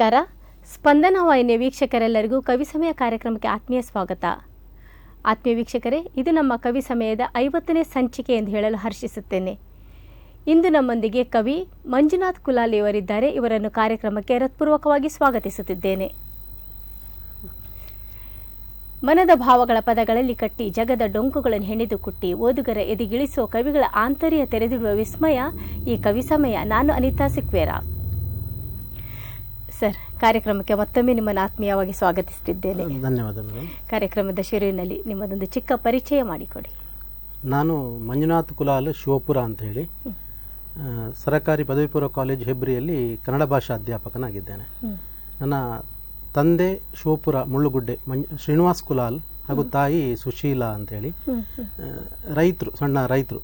ನಮಸ್ಕಾರ. ಸ್ಪಂದನ ವಾಹಿನಿಯ ವೀಕ್ಷಕರೆಲ್ಲರಿಗೂ ಕವಿ ಸಮಯ ಕಾರ್ಯಕ್ರಮಕ್ಕೆ ಆತ್ಮೀಯ ಸ್ವಾಗತ. ಆತ್ಮೀಯ ವೀಕ್ಷಕರೇ, ಇದು ನಮ್ಮ ಕವಿ ಸಮಯದ ಐವತ್ತನೇ ಸಂಚಿಕೆ ಎಂದು ಹೇಳಲು ಹರ್ಷಿಸುತ್ತೇನೆ. ಇಂದು ನಮ್ಮೊಂದಿಗೆ ಕವಿ ಮಂಜುನಾಥ್ ಕುಲಾಲಿ ಇವರಿದ್ದಾರೆ ಇವರನ್ನು ಕಾರ್ಯಕ್ರಮಕ್ಕೆ ಹೃತ್ಪೂರ್ವಕವಾಗಿ ಸ್ವಾಗತಿಸುತ್ತಿದ್ದೇನೆ. ಮನದ ಭಾವಗಳ ಪದಗಳಲ್ಲಿ ಕಟ್ಟಿ ಜಗದ ಡೊಂಕುಗಳನ್ನು ಹೆಣೆದು ಕುಟ್ಟಿ ಓದುಗರ ಎದಿಗಿಳಿಸುವ ಕವಿಗಳ ಆಂತರ್ಯ ತೆರೆದಿಡುವ ವಿಸ್ಮಯ ಈ ಕವಿ ಸಮಯ. ನಾನು ಅನಿತಾ ಸಿಕ್ವೇರ. ಸರ್ ಕಾರ್ಯಕ್ರಮಕ್ಕೆ ಮತ್ತೊಮ್ಮೆ ನಿಮ್ಮನ್ನು ಆತ್ಮೀಯವಾಗಿ ಸ್ವಾಗತಿಸುತ್ತಿದ್ದೇನೆ. ಧನ್ಯವಾದ ಕಾರ್ಯಕ್ರಮದ ಶುರುವಿನಲ್ಲಿ ನಿಮ್ಮದೊಂದು ಚಿಕ್ಕ ಪರಿಚಯ ಮಾಡಿಕೊಡಿ. ನಾನು ಮಂಜುನಾಥ್ ಕುಲಾಲ್ ಶಿವಪುರ ಅಂತ ಹೇಳಿ ಸರಕಾರಿ ಪದವಿ ಪೂರ್ವ ಕಾಲೇಜ್ ಹೆಬ್ರಿಯಲ್ಲಿ ಕನ್ನಡ ಭಾಷಾ ಅಧ್ಯಾಪಕನಾಗಿದ್ದೇನೆ. ನನ್ನ ತಂದೆ ಶಿವಪುರ ಮುಳ್ಳುಗುಡ್ಡೆ ಮಂಜ್ ಶ್ರೀನಿವಾಸ್ ಕುಲಾಲ್ ಹಾಗೂ ತಾಯಿ ಸುಶೀಲಾ ಅಂತೇಳಿ ರೈತರು ಸಣ್ಣ ರೈತರು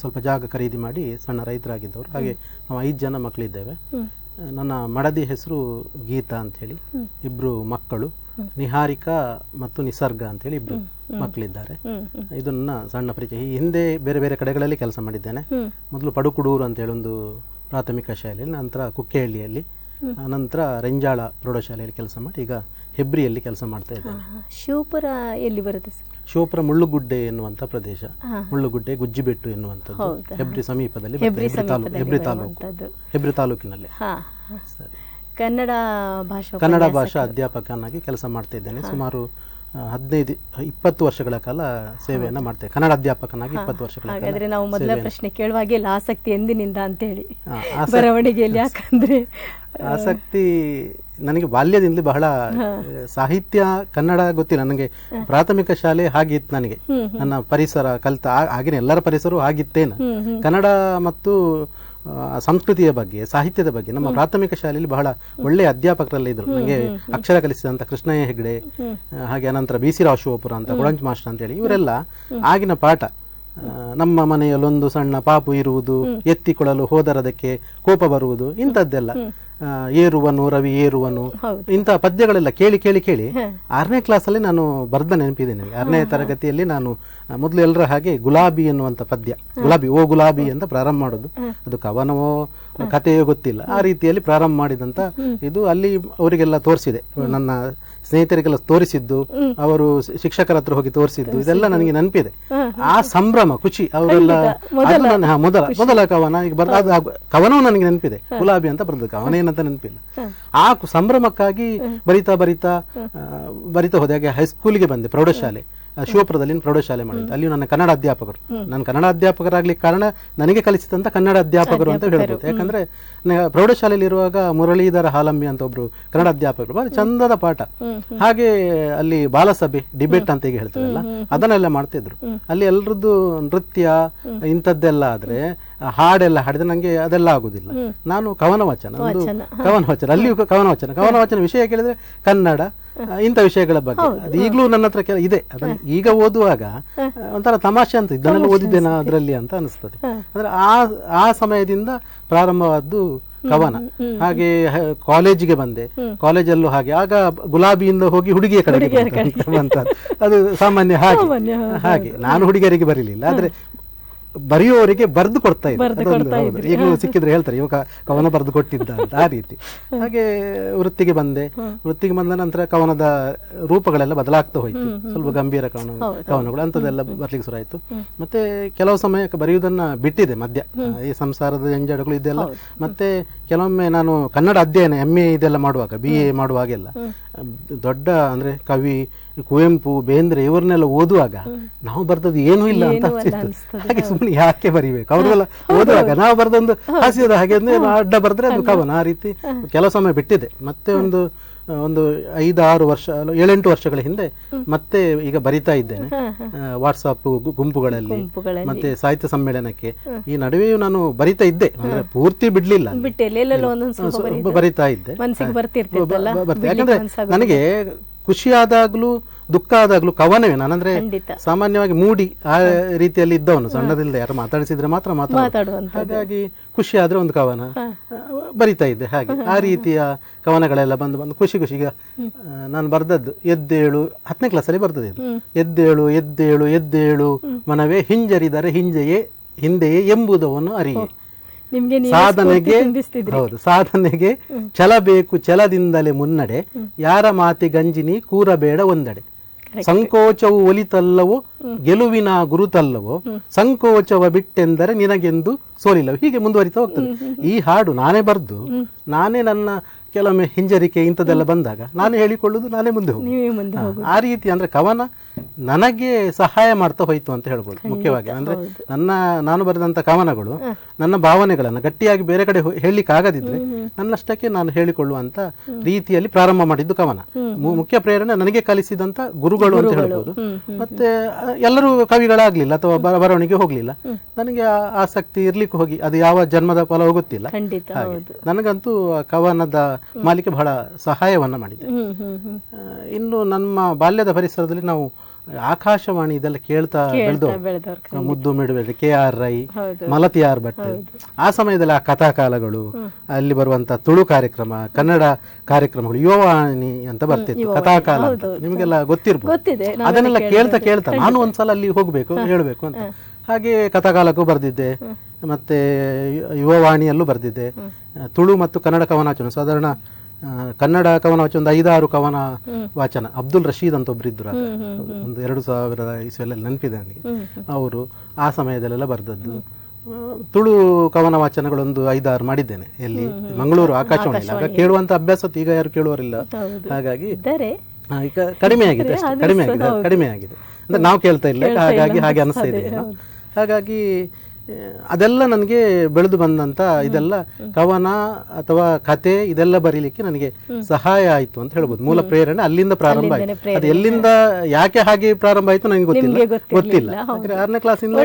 ಸ್ವಲ್ಪ ಜಾಗ ಖರೀದಿ ಮಾಡಿ ಸಣ್ಣ ರೈತರಾಗಿದ್ದವರು. ಹಾಗೆ ನಾವು ಐದು ಜನ ಮಕ್ಕಳಿದ್ದೇವೆ. ನನ್ನ ಮಡದಿ ಹೆಸರು ಗೀತಾ ಅಂತ ಹೇಳಿ ಇಬ್ರು ಮಕ್ಕಳು. ನಿಹಾರಿಕಾ ಮತ್ತು ನಿಸರ್ಗ ಅಂತ ಹೇಳಿ ಇಬ್ರು ಮಕ್ಕಳಿದ್ದಾರೆ. ಇದು ನನ್ನ ಸಣ್ಣ ಪರಿಚಯ. ಈ ಹಿಂದೆ ಬೇರೆ ಬೇರೆ ಕಡೆಗಳಲ್ಲಿ ಕೆಲಸ ಮಾಡಿದ್ದೇನೆ. ಮೊದಲು ಪಡುಕುಡೂರು ಅಂತ ಹೇಳಿ ಒಂದು ಪ್ರಾಥಮಿಕ ಶಾಲೆಯಲ್ಲಿ ನಂತರ ಕುಕ್ಕೆಹಳ್ಳಿಯಲ್ಲಿ ಆ, ನಂತರ ರೆಂಜಾಳ ಪ್ರೌಢಶಾಲೆಯಲ್ಲಿ ಕೆಲಸ ಮಾಡಿ ಈಗ ಹೆಬ್ರಿಯಲ್ಲಿ ಕೆಲಸ ಮಾಡ್ತಾ ಇದ್ದೇನೆ ಶಿವಪುರ ಎಲ್ಲಿ ಬರುತ್ತೆ ಸರ್? ಶಿವಪುರ ಮುಳ್ಳುಗುಡ್ಡೆ ಎನ್ನುವಂತ ಪ್ರದೇಶ. ಮುಳ್ಳುಗುಡ್ಡೆ ಗುಜ್ಜಿಬೆಟ್ಟು ಎನ್ನುವಂಥದ್ದು? ಹೆಬ್ರಿ ಸಮೀಪದಲ್ಲಿ ಹೆಬ್ರಿ ತಾಲೂಕು ಹೆಬ್ರಿ ತಾಲೂಕು. ಹೆಬ್ರಿ ತಾಲೂಕಿನಲ್ಲಿ. ಕನ್ನಡ ಭಾಷಾ ಕನ್ನಡ ಭಾಷಾ ಅಧ್ಯಾಪಕನಾಗಿ ಕೆಲಸ ಮಾಡ್ತಾ ಇದ್ದೇನೆ. ಸುಮಾರು ಹದಿನೈದು ಇಪ್ಪತ್ತು ವರ್ಷಗಳ ಕಾಲ ಸೇವೆಯನ್ನ ಮಾಡ್ತೇವೆ. ಕನ್ನಡ ಅಧ್ಯಾಪಕನಾಗಿ ಇಪ್ಪತ್ತು ವರ್ಷಗಳ ಹಾಗಾದ್ರೆ ನಾವು ಮೊದಲ ಪ್ರಶ್ನೆ ಕೇಳುವಾಗ ಇಲ್ಲ ಆಸಕ್ತಿ ಎಂದಿನಿಂದ ಅಂತ ಹೇಳಿ ಬರವಣಿಗೆಯಲ್ಲಿ ಯಾಕಂದ್ರೆ ಆಸಕ್ತಿ ನನಗೆ ಬಾಲ್ಯದಿಂದ ಬಹಳ ಸಾಹಿತ್ಯ ಕನ್ನಡ ಗೊತ್ತಿಲ್ಲ. ನನಗೆ ಪ್ರಾಥಮಿಕ ಶಾಲೆ ಹಾಗಿತ್ತು ನನಗೆ. ನನ್ನ ಪರಿಸರ ಕಲಿತ ಆಗಿನ ಎಲ್ಲರ ಪರಿಸರ ಆಗಿತ್ತೇನು. ಕನ್ನಡ ಮತ್ತು ಸಂಸ್ಕೃತಿಯ ಬಗ್ಗೆ ಸಾಹಿತ್ಯದ ಬಗ್ಗೆ ನಮ್ಮ ಪ್ರಾಥಮಿಕ ಶಾಲೆಯಲ್ಲಿ ಬಹಳ ಒಳ್ಳೆಯ ಅಧ್ಯಾಪಕರೆಲ್ಲ ಇದ್ರು. ನನಗೆ ಅಕ್ಷರ ಕಲಿಸಿದಂತ ಕೃಷ್ಣಯ್ಯ ಹೆಗ್ಡೆ ಹಾಗೆ ಅನಂತರ ಬಿ ಸಿ ರಾವ್ ಶಿವಪುರ ಅಂತ ಗುಡಂಜ್ ಮಾಸ್ಟರ್ ಅಂತ ಹೇಳಿ ಇವರೆಲ್ಲ ಆಗಿನ ಪಾಠ ನಮ್ಮ ಮನೆಯಲ್ಲೊಂದು ಸಣ್ಣ ಪಾಪು ಇರುವುದು ಎತ್ತಿಕೊಳ್ಳಲು ಹೋದರದಕ್ಕೆ ಕೋಪ ಬರುವುದು ಇಂಥದ್ದೆಲ್ಲ. ಏರುವನು ರವಿ ಏರುವನು ಇಂತಹ ಇಂಥ ಪದ್ಯಗಳೆಲ್ಲ ಕೇಳಿ ಕೇಳಿ ಕೇಳಿ ಆರನೇ ಕ್ಲಾಸಲ್ಲಿ ನಾನು ಬರ್ದ ನೆನಪಿದೆ ನನಗೆ ಆರನೇ ತರಗತಿಯಲ್ಲಿ ನಾನು ಮೊದಲು ಎಲ್ಲರ ಹಾಗೆ ಗುಲಾಬಿ ಎನ್ನುವಂತ ಪದ್ಯ ಗುಲಾಬಿ ಓ ಗುಲಾಬಿ ಅಂತ ಪ್ರಾರಂಭ ಮಾಡೋದು. ಅದು ಕವನವೋ ಕಥೆಯೋ ಗೊತ್ತಿಲ್ಲ. ಆ ರೀತಿಯಲ್ಲಿ ಪ್ರಾರಂಭ ಮಾಡಿದಂತ ಇದು ಅಲ್ಲಿ ಅವರಿಗೆಲ್ಲ ತೋರಿಸಿದೆ. ನನ್ನ ಸ್ನೇಹಿತರಿಗೆಲ್ಲ ತೋರಿಸಿದ್ದು ಅವರು ಶಿಕ್ಷಕರ ಹತ್ರ ಹೋಗಿ ತೋರಿಸಿದ್ದು ಇದೆಲ್ಲ ನನಗೆ ನೆನಪಿದೆ. ಆ ಸಂಭ್ರಮ ಖುಷಿ ಅವರೆಲ್ಲ ಮೊದಲ ಮೊದಲ ಕವನ ಈಗ ಬರ್ದ ಕವನವೂ ನನಗೆ ನೆನಪಿದೆ. ಗುಲಾಬಿ ಅಂತ ಬರ್ದು ಕವನ ಏನಂತ ನೆನಪಿಲ್ಲ. ಆ ಸಂಭ್ರಮಕ್ಕಾಗಿ ಬರಿತಾ ಬರಿತಾ ಬರಿತಾ ಹೋದಾಗ ಹಾಗೆ ಹೈಸ್ಕೂಲ್ಗೆ ಬಂದೆ ಪ್ರೌಢಶಾಲೆ. ಶಿವಪುರದಲ್ಲಿ ಪ್ರೌಢಶಾಲೆ ಮಾಡಿದ್ದೆ. ಅಲ್ಲಿ ನನ್ನ ಕನ್ನಡ ಅಧ್ಯಾಪಕರು. ನಾನು ಕನ್ನಡ ಅಧ್ಯಾಪಕರಾಗ್ಲಿಕ್ಕೆ ಕಾರಣ ನನಗೆ ಕಲಿಸಿದಂತ ಕನ್ನಡ ಅಧ್ಯಾಪಕರು ಅಂತ ಹೇಳ್ಬೋದು. ಯಾಕಂದ್ರೆ ಪ್ರೌಢಶಾಲೆಯಲ್ಲಿ ಇರುವಾಗ ಮುರಳೀಧರ ಹಾಲಮ್ಮಿ ಅಂತ ಒಬ್ರು ಕನ್ನಡ ಅಧ್ಯಾಪಕರು ಬಹಳ ಚಂದದ ಪಾಠ. ಹಾಗೆ ಅಲ್ಲಿ ಬಾಲಸಭೆ ಡಿಬೇಟ್ ಅಂತ ಈಗ ಹೇಳ್ತಾರಲ್ಲ ಅದನ್ನೆಲ್ಲ ಮಾಡ್ತಿದ್ರು. ಅಲ್ಲಿ ಎಲ್ರದ್ದು ನೃತ್ಯ ಇಂಥದ್ದೆಲ್ಲ ಆದ್ರೆ ಹಾಡೆಲ್ಲ ಹಾಡಿದ್ರೆ ನಂಗೆ ಅದೆಲ್ಲ ಆಗುದಿಲ್ಲ. ನಾನು ಕವನ ವಚನ ಒಂದು ಕವನ ವಚನ ಅಲ್ಲಿಯೂ ಕವನ ವಚನ. ಕವನ ವಚನ ವಿಷಯ ಕೇಳಿದ್ರೆ ಕನ್ನಡ ಇಂಥ ವಿಷಯಗಳ ಬಗ್ಗೆ. ಅದು ಈಗಲೂ ನನ್ನ ಹತ್ರ ಕೆಲ ಇದೆ. ಅದನ್ನ ಈಗ ಓದುವಾಗ ಒಂಥರ ತಮಾಷೆ ಅಂತ ಇದನ್ನೆಲ್ಲ ಓದಿದ್ದೇನೆ ಅದರಲ್ಲಿ ಅಂತ ಅನಿಸ್ತದೆ. ಅಂದ್ರೆ ಆ ಆ ಸಮಯದಿಂದ ಪ್ರಾರಂಭವಾದ್ದು ಕವನ. ಹಾಗೆ ಕಾಲೇಜಿಗೆ ಬಂದೆ. ಕಾಲೇಜಲ್ಲೂ ಹಾಗೆ. ಆಗ ಗುಲಾಬಿಯಿಂದ ಹೋಗಿ ಹುಡುಗಿಯ ಕಡೆಗೆ ಅದು ಸಾಮಾನ್ಯ ಹಾಗೆ. ಹಾಗೆ. ನಾನು ಹುಡುಗಿಯರಿಗೆ ಬರಲಿಲ್ಲ. ಆದ್ರೆ ಬರೆಯುವವರಿಗೆ ಬರೆದು ಕೊಡ್ತಾ ಇದ್ದಾರೆ ಈಗ ಸಿಕ್ಕಿದ್ರೆ ಹೇಳ್ತಾರೆ ಇವಾಗ ಕವನ ಬರೆದು ಕೊಟ್ಟಿದ್ದ ಅಂತ. ಆ ರೀತಿ. ಹಾಗೆ ವೃತ್ತಿಗೆ ಬಂದೆ. ವೃತ್ತಿಗೆ ಬಂದ ನಂತರ ಕವನದ ರೂಪಗಳೆಲ್ಲ ಬದಲಾಗ್ತಾ ಹೋಯ್ತು. ಸ್ವಲ್ಪ ಗಂಭೀರ ಕವನ ಕವನಗಳು ಅಂತದೆಲ್ಲ ಬರ್ಲಿಕ್ಕೆ ಶುರು ಆಯ್ತು. ಮತ್ತೆ ಕೆಲವು ಸಮಯ ಬರೆಯುವುದನ್ನ ಬಿಟ್ಟಿದೆ ಮಧ್ಯ. ಈ ಸಂಸಾರದ ಜಂಜಾಟಗಳು ಇದೆಲ್ಲ. ಮತ್ತೆ ಕೆಲವೊಮ್ಮೆ ನಾನು ಕನ್ನಡ ಅಧ್ಯಯನ ಎಂ ಎ ಇದೆಲ್ಲ ಮಾಡುವಾಗ ಬಿ ಎ ಮಾಡುವಾಗೆಲ್ಲ ದೊಡ್ಡ ಅಂದ್ರೆ ಕವಿ ಕುವೆಂಪು ಬೇಂದ್ರೆ ಇವ್ರನ್ನೆಲ್ಲ ಓದುವಾಗ ನಾವು ಬರ್ದದ್ದು ಏನೂ ಇಲ್ಲ ಅಂತ ಹಾಗೆ ಸುಮ್ಮನೆ ಯಾಕೆ ಬರಿಬೇಕು? ಅವ್ರಿಗೆಲ್ಲ ಓದುವಾಗ ನಾವು ಬರ್ದೊಂದು ಹಾಸ್ಯದ ಹಾಗೆ ಅಂದ್ರೆ ಅಡ್ಡ ಬರೆದ್ರೆ ಅದು ಕವನ ಆ ರೀತಿ ಕೆಲವು ಸಮಯ ಬಿಟ್ಟಿದೆ. ಮತ್ತೆ ಒಂದು ಒಂದು ಐದಾರು ವರ್ಷ ಏಳೆಂಟು ವರ್ಷಗಳ ಹಿಂದೆ ಮತ್ತೆ ಈಗ ಬರಿತಾ ಇದ್ದೇನೆ. ವಾಟ್ಸಾಪ್ ಗುಂಪುಗಳಲ್ಲಿ. ಮತ್ತೆ ಸಾಹಿತ್ಯ ಸಮ್ಮೇಳನಕ್ಕೆ. ಈ ನಡುವೆಯೂ ನಾನು ಬರಿತಾ ಇದ್ದೆ. ಅಂದ್ರೆ ಪೂರ್ತಿ ಬಿಡ್ಲಿಲ್ಲ ಬರಿತಾ ಇದ್ದೆ. ಯಾಕಂದ್ರೆ ನನಗೆ ಖುಷಿ ಆದಾಗ್ಲೂ ದುಃಖ ಆದಾಗ್ಲೂ ಕವನವೇ ನಾನಂದ್ರೆ ಅಂದ್ರೆ ಸಾಮಾನ್ಯವಾಗಿ ಮೂಡಿ ಆ ರೀತಿಯಲ್ಲಿ ಇದ್ದವನು ಸಣ್ಣದಿಲ್ಲ ಯಾರು ಮಾತಾಡಿಸಿದ್ರೆ ಮಾತ್ರ ಮಾತಾಡ ಮಾತಾಡುವಂತ ಹಾಗಾಗಿ ಖುಷಿ ಆದ್ರೆ ಒಂದು ಕವನ. ಬರಿತಾ ಇದ್ದೆ ಹಾಗೆ. ಆ ರೀತಿಯ ಕವನಗಳೆಲ್ಲ ಬಂದು ಬಂದು ಖುಷಿ ಖುಷಿ ಈಗ ನಾನು ಬರ್ದದ್ದು ಎದ್ದೇಳು ಹತ್ತನೇ ಕ್ಲಾಸಲ್ಲಿ ಬರ್ತದೆ ಇದು. ಎದ್ದೇಳು ಎದ್ದೇಳು ಎದ್ದೇಳು ಮನವೇ ಹಿಂಜರಿದರೆ ಹಿಂಜೆಯೇ ಹಿಂದೆಯೇ ಎಂಬುದವನ್ನು ಅರಿಯೆ. ಸಾಧನೆಗೆ ಹೌದು ಸಾಧನೆಗೆ ಛಲ ಬೇಕು ಛಲದಿಂದಲೇ ಮುನ್ನಡೆ. ಯಾರ ಮಾತಿ ಗಂಜಿನಿ ಕೂರಬೇಡ ಒಂದಡೆ. ಸಂಕೋಚವು ಒಲಿತಲ್ಲವೋ ಗೆಲುವಿನ ಗುರುತಲ್ಲವೋ ಸಂಕೋಚವ ಬಿಟ್ಟೆಂದರೆ ನಿನಗೆಂದು ಸೋಲಿಲ್ಲವೋ. ಹೀಗೆ ಮುಂದುವರಿತಾ ಹೋಗ್ತದೆ. ಈ ಹಾಡು ನಾನೇ ಬರ್ದು ನಾನೇ ನನ್ನ ಕೆಲವೊಮ್ಮೆ ಹಿಂಜರಿಕೆ ಇಂಥದ್ದೆಲ್ಲ ಬಂದಾಗ ನಾನೇ ಹೇಳಿಕೊಳ್ಳುದು ನಾನೇ ಮುಂದೆ ಹೋಗುದು. ನೀವೇ ಮುಂದೆ ಹಾ, ಆ ರೀತಿ ಅಂದ್ರೆ ಕವನ ನನಗೆ ಸಹಾಯ ಮಾಡ್ತಾ ಹೋಯ್ತು ಅಂತ ಹೇಳ್ಬೋದು ಮುಖ್ಯವಾಗಿ. ಅಂದ್ರೆ ನನ್ನ ನಾನು ಬರೆದಂತ ಕವನಗಳು ನನ್ನ ಭಾವನೆಗಳನ್ನ ಗಟ್ಟಿಯಾಗಿ ಬೇರೆ ಕಡೆ ಹೇಳಲಿಕ್ಕೆ ಆಗದಿದ್ರೆ ನನ್ನಷ್ಟಕ್ಕೆ ನಾನು ಹೇಳಿಕೊಳ್ಳುವಂತ ರೀತಿಯಲ್ಲಿ ಪ್ರಾರಂಭ ಮಾಡಿದ್ದು ಕವನ ಮುಖ್ಯ ಪ್ರೇರಣೆ ನನಗೆ ಕಲಿಸಿದಂತ ಗುರುಗಳು ಅಂತ ಹೇಳ್ಬೋದು. ಮತ್ತೆ ಎಲ್ಲರೂ ಕವಿಗಳಾಗ್ಲಿಲ್ಲ ಅಥವಾ ಬರ- ಬರವಣಿಗೆ ಹೋಗ್ಲಿಲ್ಲ. ನನಗೆ ಆಸಕ್ತಿ ಇರ್ಲಿಕ್ಕೆ ಹೋಗಿ ಅದು ಯಾವ ಜನ್ಮದ ಫಲ ಗೊತ್ತಿಲ್ಲ ಖಂಡಿತ ಹೌದು. ನನಗಂತೂ ಕವನದ ಮಾಲಿಕೆ ಬಹಳ ಸಹಾಯವನ್ನ ಮಾಡಿದೆ. ಇನ್ನು ನಮ್ಮ ಬಾಲ್ಯದ ಪರಿಸರದಲ್ಲಿ ನಾವು ಆಕಾಶವಾಣಿ ಇದೆಲ್ಲ ಕೇಳ್ತಾ ಬೆಳೆದು ಮುದ್ದು ಮಿಡುವೆ K R Rai Malathi R Bhat. ಆ ಸಮಯದಲ್ಲಿ ಆ ಕಥಾಕಾಲಗಳು ಅಲ್ಲಿ ಬರುವಂತ ತುಳು ಕಾರ್ಯಕ್ರಮ ಕನ್ನಡ ಕಾರ್ಯಕ್ರಮಗಳು ಯುವವಾಣಿ ಅಂತ ಬರ್ತಿತ್ತು ಕಥಾಕಾಲ. ನಿಮಗೆಲ್ಲ ಗೊತ್ತಿರ್ಬೋದು. ಅದನ್ನೆಲ್ಲ ಕೇಳ್ತಾ ಕೇಳ್ತಾ ನಾನು ಒಂದ್ಸಲ ಅಲ್ಲಿ ಹೋಗ್ಬೇಕು ಹೇಳ್ಬೇಕು ಅಂತ. ಹಾಗೆ ಕಥಾಕಾಲಕ್ಕೂ ಬರ್ದಿದ್ದೆ ಮತ್ತೆ ಯುವವಾಣಿಯಲ್ಲೂ ಬರ್ದಿದ್ದೆ. ತುಳು ಮತ್ತು ಕನ್ನಡ ಕವನಾಚರಣೆ ಸಾಧಾರಣ ಆ, ಕವನ ವಾಚನ ಒಂದು ಐದಾರು ಕವನ ವಾಚನ. ಅಬ್ದುಲ್ ರಶೀದ್ ಅಂತ ಒಬ್ರು ಇದ್ರು ಒಂದು ಎರಡು ಸಾವಿರದ ಇಸ್ವಿಯಲ್ಲಿ ನೆನಪಿದೆ ನನಗೆ. ಅವರು ಆ ಸಮಯದಲ್ಲೆಲ್ಲ ಬರೆದದ್ದು. ತುಳು ಕವನ ವಾಚನಗಳೊಂದು ಐದಾರು ಮಾಡಿದ್ದೇನೆ. ಎಲ್ಲಿ? ಮಂಗಳೂರು ಆಕಾಶವಾಣಿ. ಆಗ ಕೇಳುವಂತ ಅಭ್ಯಾಸ ಈಗ ಯಾರು ಕೇಳುವರಿಲ್ಲ. ಹಾಗಾಗಿ ಈಗ ಕಡಿಮೆ ಆಗಿದೆ ಕಡಿಮೆ ಆಗಿದೆ ಕಡಿಮೆ ಆಗಿದೆ. ಅಂದ್ರೆ ನಾವು ಕೇಳ್ತಾ ಇಲ್ಲ. ಹಾಗಾಗಿ ಹಾಗೆ ಅನಿಸ್ತಾ ಇದೆ ಹಾಗಾಗಿ ಅದೆಲ್ಲ ನನಗೆ ಬೆಳೆದು ಬಂದಂತ ಇದೆಲ್ಲ ಕವನ ಅಥವಾ ಕತೆ ಇದೆಲ್ಲ ಬರೀಲಿಕ್ಕೆ ನನಗೆ ಸಹಾಯ ಆಯ್ತು ಅಂತ ಹೇಳ್ಬೋದು. ಮೂಲ ಪ್ರೇರಣೆ ಅಲ್ಲಿಂದ ಪ್ರಾರಂಭ ಆಯ್ತು. ಅದು ಎಲ್ಲಿಂದ ಯಾಕೆ ಹಾಗೆ ಪ್ರಾರಂಭ ಆಯ್ತು ನನಗೆ ಗೊತ್ತಿಲ್ಲ. ಗೊತ್ತಿಲ್ಲ. ಆರನೇ ಕ್ಲಾಸಿಂದ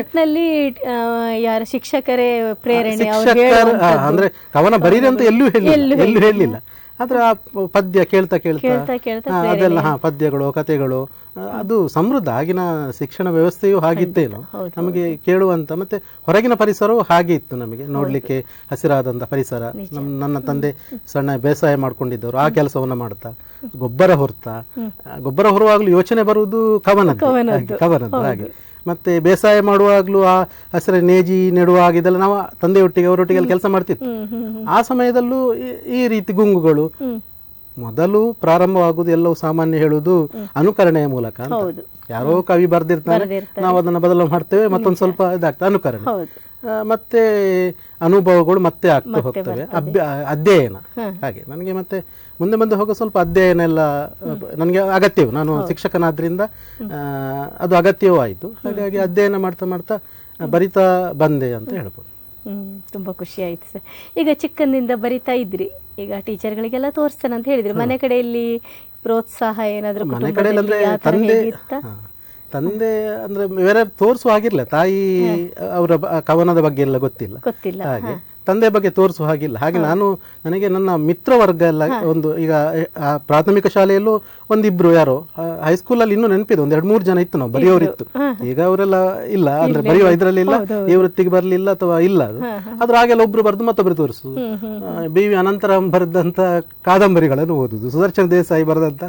ಯಾರ ಶಿಕ್ಷಕರೇ ಪ್ರೇರಣೆ ಅಂದ್ರೆ ಕವನ ಬರೀರಿ ಅಂತ ಎಲ್ಲೂ ಹೇಳಿಲ್ಲ. ಎಲ್ಲೂ ಹೇಳಲಿಲ್ಲ ಆದ್ರೆ ಆ ಪದ್ಯ ಕೇಳ್ತಾ ಕೇಳ್ತಾ ಕೇಳ್ತಾ ಕೇಳ್ತಾ ಆ, ಅದೆಲ್ಲ ಹಾ ಪದ್ಯಗಳು ಕಥೆಗಳು ಆ, ಅದು ಸಮೃದ್ಧ ಆಗಿನ ಶಿಕ್ಷಣ ವ್ಯವಸ್ಥೆಯು ಹಾಗಿತ್ತೇನು ನಮಗೆ ಕೇಳುವಂತ ಮತ್ತೆ ಹೊರಗಿನ ಪರಿಸರವು ಹಾಗೆ ಇತ್ತು ನಮಗೆ. ನೋಡ್ಲಿಕ್ಕೆ ಹಸಿರಾದಂತ ಪರಿಸರ. ನಮ್ ನನ್ನ ತಂದೆ ಸಣ್ಣ ಬೇಸಾಯ ಮಾಡ್ಕೊಂಡಿದ್ದವರು. ಆ ಕೆಲಸವನ್ನ ಮಾಡ್ತಾ ಗೊಬ್ಬರ ಹೊರ್ತಾ. ಆ, ಗೊಬ್ಬರ ಹೊರುವಾಗ್ಲೂ ಯೋಚನೆ ಬರುವುದು ಕವನದ್ದು. ಹಾಗೆ, ಕವನದ್ದು ಹಾಗೆ. ಮತ್ತೆ ಬೇಸಾಯ ಮಾಡುವಾಗ್ಲೂ ಆ ಹಸಿರ ನೇಜಿ ನೆಡುವಾಗ ಇದೆಲ್ಲ ನಾವು ತಂದೆಯೊಟ್ಟಿಗೆ ಅವರೊಟ್ಟಿಗೆ ಕೆಲಸ ಮಾಡ್ತಿತ್ತು. ಆ ಸಮಯದಲ್ಲೂ ಈ- ರೀತಿ ಗುಂಗುಗಳು ಮೊದಲು ಪ್ರಾರಂಭವಾಗುವುದು ಎಲ್ಲವೂ ಸಾಮಾನ್ಯ ಹೇಳುವುದು ಅನುಕರಣೆಯ ಮೂಲಕ. ಯಾರೋ ಕವಿ ಬರ್ದಿರ್ತಾರೆ. ನಾವು ಅದನ್ನ ಬದಲು ಮಾಡ್ತೇವೆ ಮತ್ತೊಂದು ಸ್ವಲ್ಪ ಇದಾಗ್ತದೆ ಅನುಕರಣೆ. ಮತ್ತೆ ಅನುಭವಗಳು ಮತ್ತೆ ಆಗ್ತಾ ಹೋಗ್ತವೆ. ಅಭ್ಯ ಅಧ್ಯಯನ. ಹಾಗೆ. ನನಗೆ ಮತ್ತೆ ಮುಂದೆ ಮುಂದೆ ಹೋಗೋ ಸ್ವಲ್ಪ ಅಧ್ಯಯನ ಎಲ್ಲ ನನಗೆ ಅಗತ್ಯವು. ನಾನು ಶಿಕ್ಷಕನಾದ್ರಿಂದ ಅದು ಅಗತ್ಯವೂ ಆಯಿತು. ಹಾಗಾಗಿ ಅಧ್ಯಯನ ಮಾಡ್ತಾ ಮಾಡ್ತಾ ಬರಿತಾ ಬಂದೆ ಅಂತ ಹೇಳ್ಬೋದು. ತುಂಬಾ ಖುಷಿ ಆಯ್ತು ಸರ್. ಈಗ ಚಿಕ್ಕಂದಿಂದ ಬರಿತಾ ಇದ್ರಿ. ಈಗ ಟೀಚರ್ಗಳಿಗೆಲ್ಲ ತೋರಿಸ್ತೇನೆ ಅಂತ ಹೇಳಿದ್ರಿ. ಮನೆ ಕಡೆಯಲ್ಲಿ ಪ್ರೋತ್ಸಾಹ ಏನಾದ್ರು ಮನೆ ಕಡೆಯಲ್ಲಿ ತಂದೆ. ತಂದೆ ಅಂದ್ರೆ ಬೇರೆ ತೋರಿಸುವ ಹಾಗಿರ್ಲ ತಾಯಿ ಅವರ ಕವನದ ಬಗ್ಗೆ ಎಲ್ಲ ಗೊತ್ತಿಲ್ಲ. ಗೊತ್ತಿಲ್ಲ. ಹಾಗೆ. ತಂದೆ ಬಗ್ಗೆ ತೋರಿಸುವ ಹಾಗಿಲ್ಲ. ಹಾಗೆ ನಾನು ನನಗೆ ನನ್ನ ಮಿತ್ರ ವರ್ಗ ಎಲ್ಲ ಒಂದು ಈಗ ಆ ಪ್ರಾಥಮಿಕ ಶಾಲೆಯಲ್ಲೂ ಒಂದಿಬ್ರು ಯಾರೋ ಹೈಸ್ಕೂಲ್ ಅಲ್ಲಿ ಇನ್ನೂ ನೆನಪಿದೆ. ಒಂದ್ ಎರಡ್ ಮೂರು ಜನ ಇತ್ತು ನಾವು ಬರೆಯೋರಿತ್ತು ಈಗ ಅವರೆಲ್ಲ ಇಲ್ಲ ಅಂದ್ರೆ ಬರೆಯುವ ಇದ್ರಲ್ಲಿ ಇಲ್ಲ ಈ ವೃತ್ತಿಗೆ ಬರ್ಲಿಲ್ಲ ಅಥವಾ ಇಲ್ಲ ಅದು. ಆದ್ರೆ ಆಗೆಲ್ಲ ಒಬ್ರು ಬರ್ದು ಮತ್ತೊಬ್ರು ತೋರಿಸುದು ಬಿ ವಿ ಅನಂತರಾಮ್ ಬರೆದಂತ ಕಾದಂಬರಿಗಳನ್ನು ಓದುದು ಸುದರ್ಶನ ದೇಸಾಯಿ ಬರೆದಂತ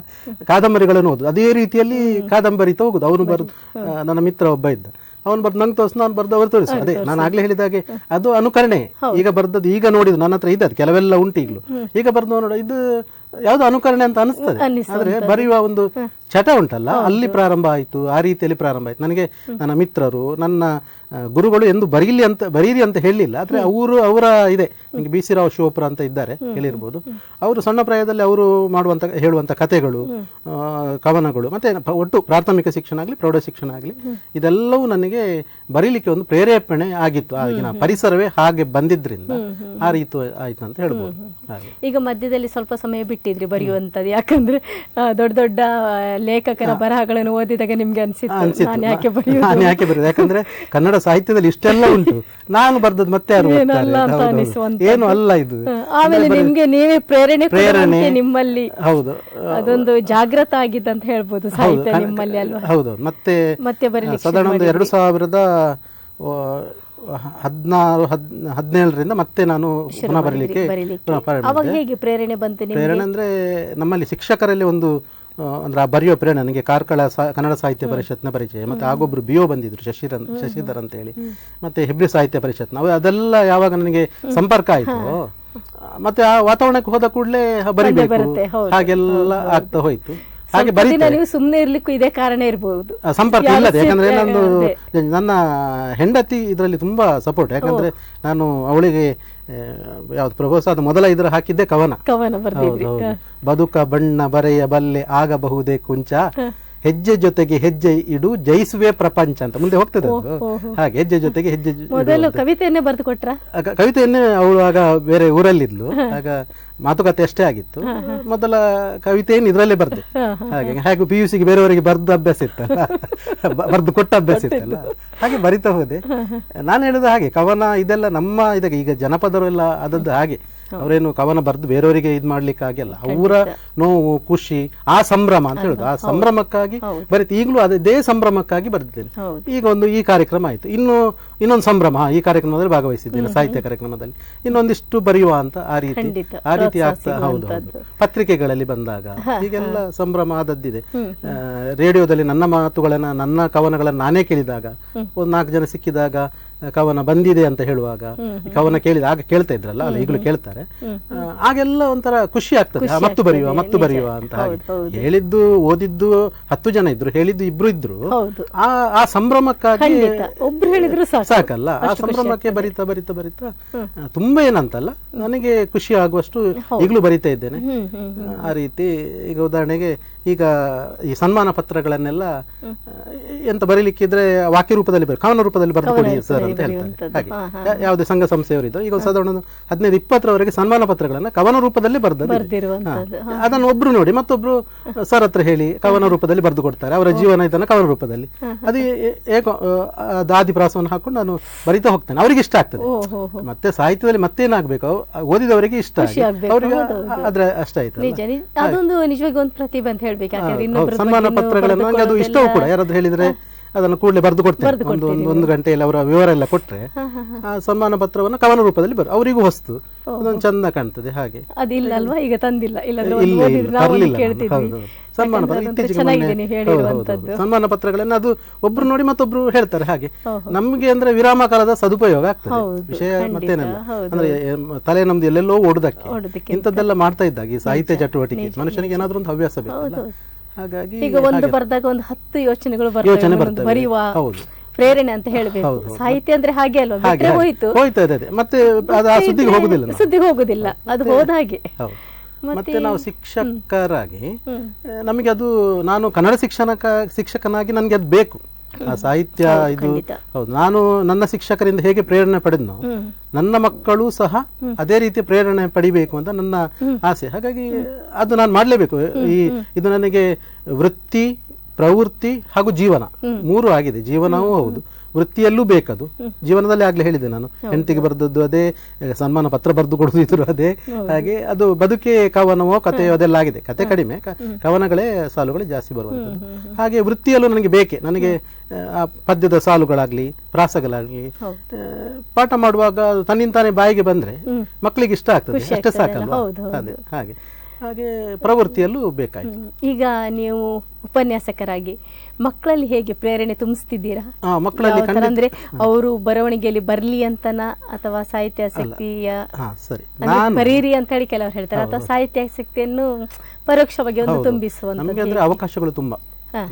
ಕಾದಂಬರಿಗಳನ್ನು ಓದುದು ಅದೇ ರೀತಿಯಲ್ಲಿ ಕಾದಂಬರಿ ಹೋಗುದು ಅವನು ಬರೆದು ನನ್ನ ಮಿತ್ರ ಒಬ್ಬ ಇದ್ದ. ಅವನು ಬರ್ದು ನಂಗೆ ತೋರಿಸ್ ನಾನು ಬರ್ದು ಅವ್ರು ತೋರಿಸು ಅದೇ ನಾನು ಆಗ್ಲೇ ಹೇಳಿದಾಗೆ ಅದು ಅನುಕರಣೆ. ಈಗ ಬರ್ದದ್ದು ಈಗ ನೋಡಿದ್ರು ನನ್ನ ಹತ್ರ ಇದೆ ಅದು ಕೆಲವೆಲ್ಲ ಉಂಟು ಈಗಲೂ. ಈಗ ಬರ್ದು ನೋಡ ಇದು ಯಾವ್ದು ಅನುಕರಣೆ ಅಂತ ಅನಿಸ್ತದೆ. ಆದ್ರೆ ಬರೆಯುವ ಒಂದು ಚಟ ಉಂಟಲ್ಲ ಅಲ್ಲಿ ಪ್ರಾರಂಭ ಆಯ್ತು ಆ ರೀತಿಯಲ್ಲಿ ಪ್ರಾರಂಭ ಆಯ್ತು. ನನಗೆ ನನ್ನ ಮಿತ್ರರು ನನ್ನ ಗುರುಗಳು ಎಂದು ಬರೀಲಿ ಅಂತ ಬರೀರಿ ಅಂತ ಹೇಳಿಲ್ಲ ಆದ್ರೆ ಅವರು ಅವರ ಇದೆ. ನಿಮಗೆ ಬಿ ಸಿ ರಾವ್ ಶಿವಪುರ ಅಂತ ಇದ್ದಾರೆ ಹೇಳಿರ್ಬೋದು. ಅವರು ಸಣ್ಣ ಪ್ರಾಯದಲ್ಲಿ ಅವರು ಮಾಡುವಂತ ಹೇಳುವಂತ ಕಥೆಗಳು ಕವನಗಳು ಮತ್ತೆ ಒಟ್ಟು ಪ್ರಾಥಮಿಕ ಶಿಕ್ಷಣ ಆಗಲಿ ಪ್ರೌಢ ಶಿಕ್ಷಣ ಆಗಲಿ ಇದೆಲ್ಲವೂ ನನಗೆ ಬರೀಲಿಕ್ಕೆ ಒಂದು ಪ್ರೇರೇಪಣೆ ಆಗಿತ್ತು. ಆಗಿನ ಪರಿಸರವೇ ಹಾಗೆ ಬಂದಿದ್ರಿಂದ ಆ ರೀತಿ ಆಯ್ತು ಅಂತ ಹೇಳ್ಬೋದು. ಈಗ ಮಧ್ಯದಲ್ಲಿ ಸ್ವಲ್ಪ ಸಮಯ ಬಿಟ್ಟಿದ್ರಿ ಬರೆಯುವಂತದ್ದು ಯಾಕಂದ್ರೆ ದೊಡ್ಡ ದೊಡ್ಡ ಲೇಖಕರ ಬರಹಗಳನ್ನು ಓದಿದಾಗ ನಿಮ್ಗೆ ಅನ್ಸಿತ್ತು. ಯಾಕೆ ಬರೆಯುದು? ಯಾಕಂದ್ರೆ ಕನ್ನಡ ಸಾಹಿತ್ಯದಲ್ಲಿ ಇಷ್ಟೆಲ್ಲ ಉಂಟು. ನಾನು ಬರ್ದದ್ ಮತ್ತೆ ಯಾರು ಓದ್ತಾರೆ? ಅಂತ. ಏನು ಅಲ್ಲ ಇದು. ಆಮೇಲೆ ನಿಮ್ಗೆ ನೀವೇ ಪ್ರೇರಣೆ ಪ್ರೇರಣೆ. ಕೊಡುವಂತೆ ನಿಮ್ಮಲ್ಲಿ ಹೌದು. ಅದೊಂದು ಜಾಗೃತ ಆಗಿದ್ದಂತ ಹೇಳ್ಬೋದು ಸಾಹಿತ್ಯ ನಿಮ್ಮಲ್ಲಿ ಅಲ್ವಾ? ಹೌದು. ಮತ್ತೆ ಮತ್ತೆ ಬರೀಲಿಕ್ಕೆ ಸಾಧಾರಣ ಒಂದು ಎರಡು ಸಾವಿರದ ಹದಿನಾರು ಹದಿನೇಳರಿಂದ ಮತ್ತೆ ನಾನು ಪುನಃ ಬರಲಿಕ್ಕೆ ಬರೀಲಿಕ್ಕೆ. ಪುನಃ ಪ್ರಾರಂಭ ಅವಾಗ ಹೇಗೆ ಪ್ರೇರಣೆ ಬಂತು ನಿಮ್ಗೆ? ಪ್ರೇರಣೆ ಅಂದ್ರೆ ನಮ್ಮಲ್ಲಿ ಶಿಕ್ಷಕರಲ್ಲಿ ಒಂದು ಆ, ಅಂದ್ರೆ ಆ ಬರೆಯೋ ಪ್ರೇರಣೆ ನನಗೆ ಕಾರ್ಕಳ ಕನ್ನಡ ಸಾಹಿತ್ಯ ಪರಿಷತ್ನ ಪರಿಚಯ. ಮತ್ತೆ ಆಗೊಬ್ರು ಬಿಯೋ ಬಂದಿದ್ರು ಶಶಿಧರ್ ಶಶಿಧರ್ ಅಂತ ಹೇಳಿ. ಮತ್ತೆ ಹೆಬ್ರಿ ಸಾಹಿತ್ಯ ಪರಿಷತ್ ನಾವು ಅದೆಲ್ಲ ಯಾವಾಗ ನನಗೆ ಸಂಪರ್ಕ ಆಯ್ತು. ಮತ್ತೆ ಆ ವಾತಾವರಣಕ್ಕೆ ಹೋದ ಕೂಡಲೇ ಬರೀಬೇಕು. ಹಾಗೆಲ್ಲ ಆಗ್ತಾ ಹೋಯ್ತು. ಹಾಗೆ ದಿನ ನೀವು ಸುಮ್ಮನೆ ಇರ್ಲಿಕ್ಕೂ ಇದೇ ಕಾರಣ ಇರಬಹುದು ಸಂಪರ್ಕ ಇಲ್ಲದೆ. ಯಾಕಂದ್ರೆ ನಂದು ನನ್ನ ಹೆಂಡತಿ ಇದರಲ್ಲಿ ತುಂಬಾ ಸಪೋರ್ಟ್ ಯಾಕಂದ್ರೆ ನಾನು ಅವಳಿಗೆ ಯಾವ್ದು ಪ್ರಭೋಸಾದ ಮೊದಲ ಇದ್ರ ಹಾಕಿದ್ದೆ ಕವನ. ಕವನ. ಬದುಕ ಬಣ್ಣ ಬರೆಯ ಬಲ್ಲೆ ಆಗಬಹುದೇ ಕುಂಚ. ಹೆಜ್ಜೆ ಜೊತೆಗೆ ಹೆಜ್ಜೆ ಇಡು ಜಯಿಸುವೆ ಪ್ರಪಂಚ ಅಂತ. ಮುಂದೆ ಹೋಗ್ತದೆ ಅದು. ಹಾಗೆ ಹೆಜ್ಜೆ ಜೊತೆಗೆ ಹೆಜ್ಜೆ ಮೊದಲು ಕವಿತೆಯನ್ನೇ ಬರೆದು ಕೊಟ್ರ? ಕವಿತೆಯನ್ನೇ ಅವಳು ಆಗ ಬೇರೆ ಊರಲ್ಲಿದ್ಲು. ಆಗ ಮಾತುಕತೆ ಅಷ್ಟೇ ಆಗಿತ್ತು. ಮೊದಲ ಕವಿತೆಯನ್ನು ಇದರಲ್ಲೇ ಬರ್ದೆ. ಹಾಗೆ ಹಾಗೆ ಪಿ ಯು ಸಿಗೆ ಬೇರೆಯವರಿಗೆ ಬರ್ದು ಅಭ್ಯಾಸ ಇತ್ತಲ್ಲ? ಬರ್ದು ಕೊಟ್ಟ ಅಭ್ಯಾಸ ಇತ್ತಲ್ಲ? ಹಾಗೆ ಬರಿತಾ ಹೋದೆ. ನಾನು ಹೇಳಿದ ಹಾಗೆ ಕವನ ಇದೆಲ್ಲ ನಮ್ಮ ಇದಕ್ಕೆ ಈಗ ಜನಪದರು ಎಲ್ಲ ಅದದ್ದು ಹಾಗೆ. ಅವರೇನು ಕವನ ಬರೆದು ಬೇರೆಯವರಿಗೆ ಇದು ಮಾಡ್ಲಿಕ್ಕೆ ಆಗಿಲ್ಲ ಅವರ ನೋವು ಖುಷಿ ಆ ಸಂಭ್ರಮ ಅಂತ ಹೇಳುದು. ಆ ಸಂಭ್ರಮಕ್ಕಾಗಿ ಬರೀತಿ ಈಗಲೂ ಅದೇ ಸಂಭ್ರಮಕ್ಕಾಗಿ ಬರೆದಿದ್ದೇನೆ. ಈಗ ಒಂದು ಈ ಕಾರ್ಯಕ್ರಮ ಆಯ್ತು. ಇನ್ನು ಇನ್ನೊಂದು ಸಂಭ್ರಮ ಈ ಕಾರ್ಯಕ್ರಮದಲ್ಲಿ ಭಾಗವಹಿಸಿದ್ದೇನೆ ಸಾಹಿತ್ಯ ಕಾರ್ಯಕ್ರಮದಲ್ಲಿ. ಇನ್ನೊಂದಿಷ್ಟು ಬರೆಯುವ ಅಂತ ಆ ರೀತಿ ಆ ರೀತಿ ಆಗ್ತಾ ಹೌದು ಪತ್ರಿಕೆಗಳಲ್ಲಿ ಬಂದಾಗ ಈಗೆಲ್ಲ ಸಂಭ್ರಮ ಆದದ್ದಿದೆ. ರೇಡಿಯೋದಲ್ಲಿ ನನ್ನ ಮಾತುಗಳನ್ನ ನನ್ನ ಕವನಗಳನ್ನ ನಾನೇ ಕೇಳಿದಾಗ ಒಂದ್ ನಾಲ್ಕು ಜನ ಸಿಕ್ಕಿದಾಗ ಕವನ ಬಂದಿದೆ ಅಂತ ಹೇಳುವಾಗ ಕವನ ಕೇಳಿದ ಆಗ ಕೇಳ್ತಾ ಇದ್ರಲ್ಲ ಅಲ್ಲ ಈಗಲೂ ಕೇಳ್ತಾರೆ. ಆಗೆಲ್ಲ ಒಂಥರ ಖುಷಿ ಆಗ್ತದೆ. ಮತ್ತು ಬರೆಯುವ ಮತ್ತು ಬರೆಯುವ ಅಂತ ಹೇಳಿದ್ದು ಓದಿದ್ದು ಹತ್ತು ಜನ ಇದ್ರು ಹೇಳಿದ್ದು ಇಬ್ರು ಇದ್ರು. ಆ ಸಂಭ್ರಮಕ್ಕಾಗಿ ಒಬ್ರು ಹೇಳಿದ್ರು ಸಾಕು. ಸಾಕಲ್ಲ. ಆ ಸಂಭ್ರಮಕ್ಕೆ ಬರಿತಾ ಬರಿತಾ ಬರಿತಾ ತುಂಬಾ ಏನಂತಲ್ಲ ನನಗೆ ಖುಷಿ ಆಗುವಷ್ಟು ಈಗಲೂ ಬರಿತಾ ಇದ್ದೇನೆ. ಆ ರೀತಿ ಈಗ ಉದಾಹರಣೆಗೆ ಈಗ ಈ ಸನ್ಮಾನ ಪತ್ರಗಳನ್ನೆಲ್ಲ ಎಂತ ಬರೀಲಿಕ್ಕಿದ್ರೆ ವಾಕ್ಯ ರೂಪದಲ್ಲಿ ಬರ ಕವನ ರೂಪದಲ್ಲಿ ಬರೆದುಕೊಡಿ ಸರ್ ಅಂತ ಹೇಳ್ತಾರೆ. ಹಾಗೆ. ಯಾವುದೇ ಸಂಘ ಸಂಸ್ಥೆಯವರಿದ್ದು. ಈಗ ಸಾಧಾರಣ ಒಂದು ಹದಿನೈದು ಇಪ್ಪತ್ತರವರೆಗೆ ಸನ್ಮಾನ ಪತ್ರಗಳನ್ನ ಕವನ ರೂಪದಲ್ಲಿ ಬರೆದ ಅದನ್ನು ಒಬ್ರು ನೋಡಿ ಮತ್ತೊಬ್ರು ಸರ್ ಹತ್ರ ಹೇಳಿ ಕವನ ರೂಪದಲ್ಲಿ ಬರೆದು ಕೊಡ್ತಾರೆ. ಅವರ ಜೀವನ ಇದನ್ನ ಕವನ ರೂಪದಲ್ಲಿ. ಅದು ಏಕೋ ದಾದಿ ಪ್ರಾಸವನ್ನು ಹಾಕೊಂಡು ನಾನು ಬರಿತಾ ಹೋಗ್ತೇನೆ. ಅವರಿಗೆ ಇಷ್ಟ ಆಗ್ತದೆ. ಮತ್ತೆ ಸಾಹಿತ್ಯದಲ್ಲಿ ಮತ್ತೇನಾಗ್ಬೇಕು ಓದಿದವರಿಗೆ ಇಷ್ಟ ಅವರಿಗೆ ಅದ್ರ ಅಷ್ಟ ಆಯ್ತು ಅದೊಂದು ನಿಜವಾಗಿ ಒಂದು ಪ್ರತಿಭೆ ಅಂತ ಹೇಳ್ಬೇಕು ಸನ್ಮಾನ ಪತ್ರಗಳನ್ನು ಅದು ಇಷ್ಟವೂ ಕೂಡ. ಯಾರಾದ್ರೂ ಹೇಳಿದ್ರೆ ಅದನ್ನು ಕೂಡಲೇ ಬರೆದು ಕೊಡ್ತಾರೆ ಒಂದು ಒಂದು ಒಂದು ಗಂಟೆಯಲ್ಲಿ ಅವರ ವಿವರ ಎಲ್ಲ ಕೊಟ್ರೆ ಆ ಸನ್ಮಾನ ಪತ್ರವನ್ನು ಕವನ ರೂಪದಲ್ಲಿ ಬರು ಅವರಿಗೂ ಹೊಸ್ತು. ಅದೊಂದು ಚಂದ ಕಾಣ್ತದೆ ಹಾಗೆ. ಅದಿಲ್ಲ ಅಲ್ವಾ ಈಗ ತಂದಿಲ್ಲ. ಸನ್ಮಾನ ಪತ್ರ ಇತ್ತೀಚೆಗೆ ಸನ್ಮಾನ ಪತ್ರಗಳನ್ನ ಅದು ಒಬ್ರು ನೋಡಿ ಮತ್ತೊಬ್ರು ಹೇಳ್ತಾರೆ ಹಾಗೆ. ನಮ್ಗೆ ಅಂದ್ರೆ ವಿರಾಮ ಕಾಲದ ಸದುಪಯೋಗ ಆಗ್ತದೆ. ವಿಷಯ ಮತ್ತೇನಲ್ಲ. ಅಂದ್ರೆ ತಲೆ ನಮ್ದು ಎಲ್ಲೆಲ್ಲೋ ಓಡುದಕ್ಕೆ. ಇಂಥದ್ದೆಲ್ಲ ಮಾಡ್ತಾ ಇದ್ದಾಗ ಈ ಸಾಹಿತ್ಯ ಚಟುವಟಿಕೆ. ಮನುಷ್ಯನಿಗೆ ಏನಾದ್ರೂ ಒಂದು ಹವ್ಯಾಸ ಹೌದು. ಹಾಗಾಗಿ ಈಗ ಒಂದು ಬರ್ದಾಗ ಒಂದು ಹತ್ತು ಯೋಚನೆಗಳು ಯೋಚನೆ ಬರ್ತವೆ ಬರೆಯುವ ಹೌದು. ಪ್ರೇರಣೆ ಅಂತ ಹೇಳ್ಬೇಕು. ಸಾಹಿತ್ಯ ಅಂದ್ರೆ ಹಾಗೆ ಅಲ್ವಾ ಬಿಟ್ರೆ. ಹೋಯ್ತು ಹೋಯ್ತಾ ಅದೇ. ಮತ್ತೆ ಅದು ಆ ಸುದ್ದಿಗೆ ಹೋಗುದಿಲ್ಲ ನಾವು. ಸುದ್ದಿ ಹೋಗುದಿಲ್ಲ ಅದು ಹೋದ ಹಾಗೆ ಹೌದು ಮತ್ತೆ ನಾವು ಶಿಕ್ಷಕರಾಗಿ. ನಮಗೆ ಅದು ನಾನು ಕನ್ನಡ ಶಿಕ್ಷಣಕ ಶಿಕ್ಷಕನಾಗಿ ನನಗೆ ಅದು ಬೇಕು ಆ ಸಾಹಿತ್ಯ ಇದು ಹೌದು. ನಾನು ನನ್ನ ಶಿಕ್ಷಕರಿಂದ ಹೇಗೆ ಪ್ರೇರಣೆ ಪಡೆದ್ನೋ ನನ್ನ ಮಕ್ಕಳು ಸಹ ಅದೇ ರೀತಿ ಪ್ರೇರಣೆ ಪಡಿಬೇಕು ಅಂತ ನನ್ನ ಆಸೆ. ಹಾಗಾಗಿ ಅದು ನಾನು ಮಾಡಲೇಬೇಕು. ಈ ಇದು ನನಗೆ ವೃತ್ತಿ ಪ್ರವೃತ್ತಿ ಹಾಗೂ ಜೀವನ ಮೂರು ಆಗಿದೆ. ಜೀವನವೂ ಹೌದು. ವೃತ್ತಿಯಲ್ಲೂ ಬೇಕದು. ಜೀವನದಲ್ಲಿ ಆಗ್ಲೇ ಹೇಳಿದೆ ನಾನು. ಹೆಂಡತಿಗೆ ಬರೆದದ್ದು ಅದೇ ಸನ್ಮಾನ ಪತ್ರ ಬರೆದು ಕೊಡುದಿದ್ರು ಅದೇ. ಹಾಗೆ ಅದು ಬದುಕೆ ಕವನವೋ ಕಥೆಯೋ ಅದೆಲ್ಲ ಆಗಿದೆ. ಕತೆ ಕಡಿಮೆ. ಕವನಗಳೇ ಸಾಲುಗಳೇ ಜಾಸ್ತಿ ಬರುವಂಥದ್ದು. ಹಾಗೆ ವೃತ್ತಿಯಲ್ಲೂ ನನಗೆ ಬೇಕೆ. ನನಗೆ ಪದ್ಯದ ಸಾಲುಗಳಾಗ್ಲಿ ಪ್ರಾಸಗಳಾಗ್ಲಿ ಪಾಠ ಮಾಡುವಾಗ ತನ್ನಿಂದ ತನ್ನಿಂತಾನೆ ಬಾಯಿಗೆ ಬಂದ್ರೆ ಮಕ್ಕಳಿಗೆ ಇಷ್ಟ ಆಗ್ತದೆ. ಅಷ್ಟೇ ಸಾಕಲ್ವಾ? ಅದೇ ಹಾಗೆ. ಹಾಗೆ ಪ್ರವೃತ್ತಿಯಲ್ಲೂ ಬೇಕಾಯ್ತು. ಈಗ ನೀವು ಉಪನ್ಯಾಸಕರಾಗಿ ಮಕ್ಕಳಲ್ಲಿ ಹೇಗೆ ಪ್ರೇರಣೆ ತುಂಬಿಸ್ತಿದ್ದೀರಾ? ಮಕ್ಕಳಲ್ಲಿ ಅಂದ್ರೆ ಅವರು ಬರವಣಿಗೆಯಲ್ಲಿ ಬರ್ಲಿ ಅಂತನ ಅಥವಾ ಸಾಹಿತ್ಯಾಸಕ್ತಿಯ ಆಸಕ್ತಿಯ ಸರಿ. ಅಂದ್ರೆ ಬರೀರಿ ಅಂತ ಹೇಳಿ ಕೆಲವರು ಹೇಳ್ತಾರೆ. ಅಥವಾ ಸಾಹಿತ್ಯ ಆಸಕ್ತಿಯನ್ನು ಪರೋಕ್ಷವಾಗಿ ಒಂದು ತುಂಬಿಸುವಂತ ಅವಕಾಶಗಳು ತುಂಬಾ.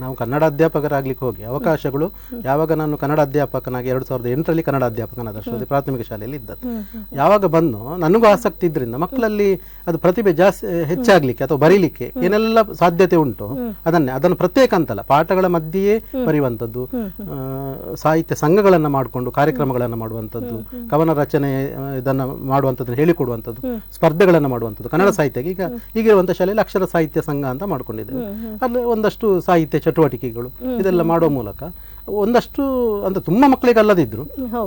ನಾವು ಕನ್ನಡ ಅಧ್ಯಾಪಕರಾಗ್ಲಿಕ್ಕೆ ಹೋಗಿ ಅವಕಾಶಗಳು ಯಾವಾಗ ನಾನು ಕನ್ನಡ ಅಧ್ಯಾಪಕನಾಗಿ ಎರಡು ಸಾವಿರದ ಎಂಟರಲ್ಲಿ ಕನ್ನಡ ಅಧ್ಯಾಪಕನಾದ ಪ್ರಾಥಮಿಕ ಶಾಲೆಯಲ್ಲಿ ಇದ್ದದ್ದು. ಯಾವಾಗ ಬಂದು ನನಗೂ ಆಸಕ್ತಿ ಇದ್ರಿಂದ ಮಕ್ಕಳಲ್ಲಿ ಅದು ಪ್ರತಿಭೆ ಜಾಸ್ತಿ ಹೆಚ್ಚಾಗ್ಲಿಕ್ಕೆ ಅಥವಾ ಬರೀಲಿಕ್ಕೆ ಏನೆಲ್ಲ ಸಾಧ್ಯತೆ ಉಂಟು ಅದನ್ನೇ ಅದನ್ನು ಪ್ರತ್ಯೇಕ ಅಂತಲ್ಲ ಪಾಠಗಳ ಮಧ್ಯೆಯೇ ಬರೆಯುವಂಥದ್ದು ಸಾಹಿತ್ಯ ಸಂಘಗಳನ್ನು ಮಾಡಿಕೊಂಡು ಕಾರ್ಯಕ್ರಮಗಳನ್ನು ಮಾಡುವಂಥದ್ದು ಕವನ ರಚನೆ ಇದನ್ನು ಮಾಡುವಂಥದ್ದು ಹೇಳಿಕೊಡುವಂಥದ್ದು ಸ್ಪರ್ಧೆಗಳನ್ನು ಮಾಡುವಂಥದ್ದು ಕನ್ನಡ ಸಾಹಿತ್ಯ ಈಗ ಈಗಿರುವಂಥ ಶಾಲೆಯಲ್ಲಿ ಅಕ್ಷರ ಸಾಹಿತ್ಯ ಸಂಘ ಅಂತ ಮಾಡ್ಕೊಂಡಿದ್ದೇವೆ. ಅಲ್ಲಿ ಒಂದಷ್ಟು ಸಾಹಿತ್ಯ ಚಟುವಟಿಕೆಗಳು ಇದೆಲ್ಲ ಮಾಡುವ ಮೂಲಕ ಒಂದಷ್ಟು ಅಂತ ತುಂಬಾ ಮಕ್ಕಳಿಗೆ ಅಲ್ಲದಿದ್ರು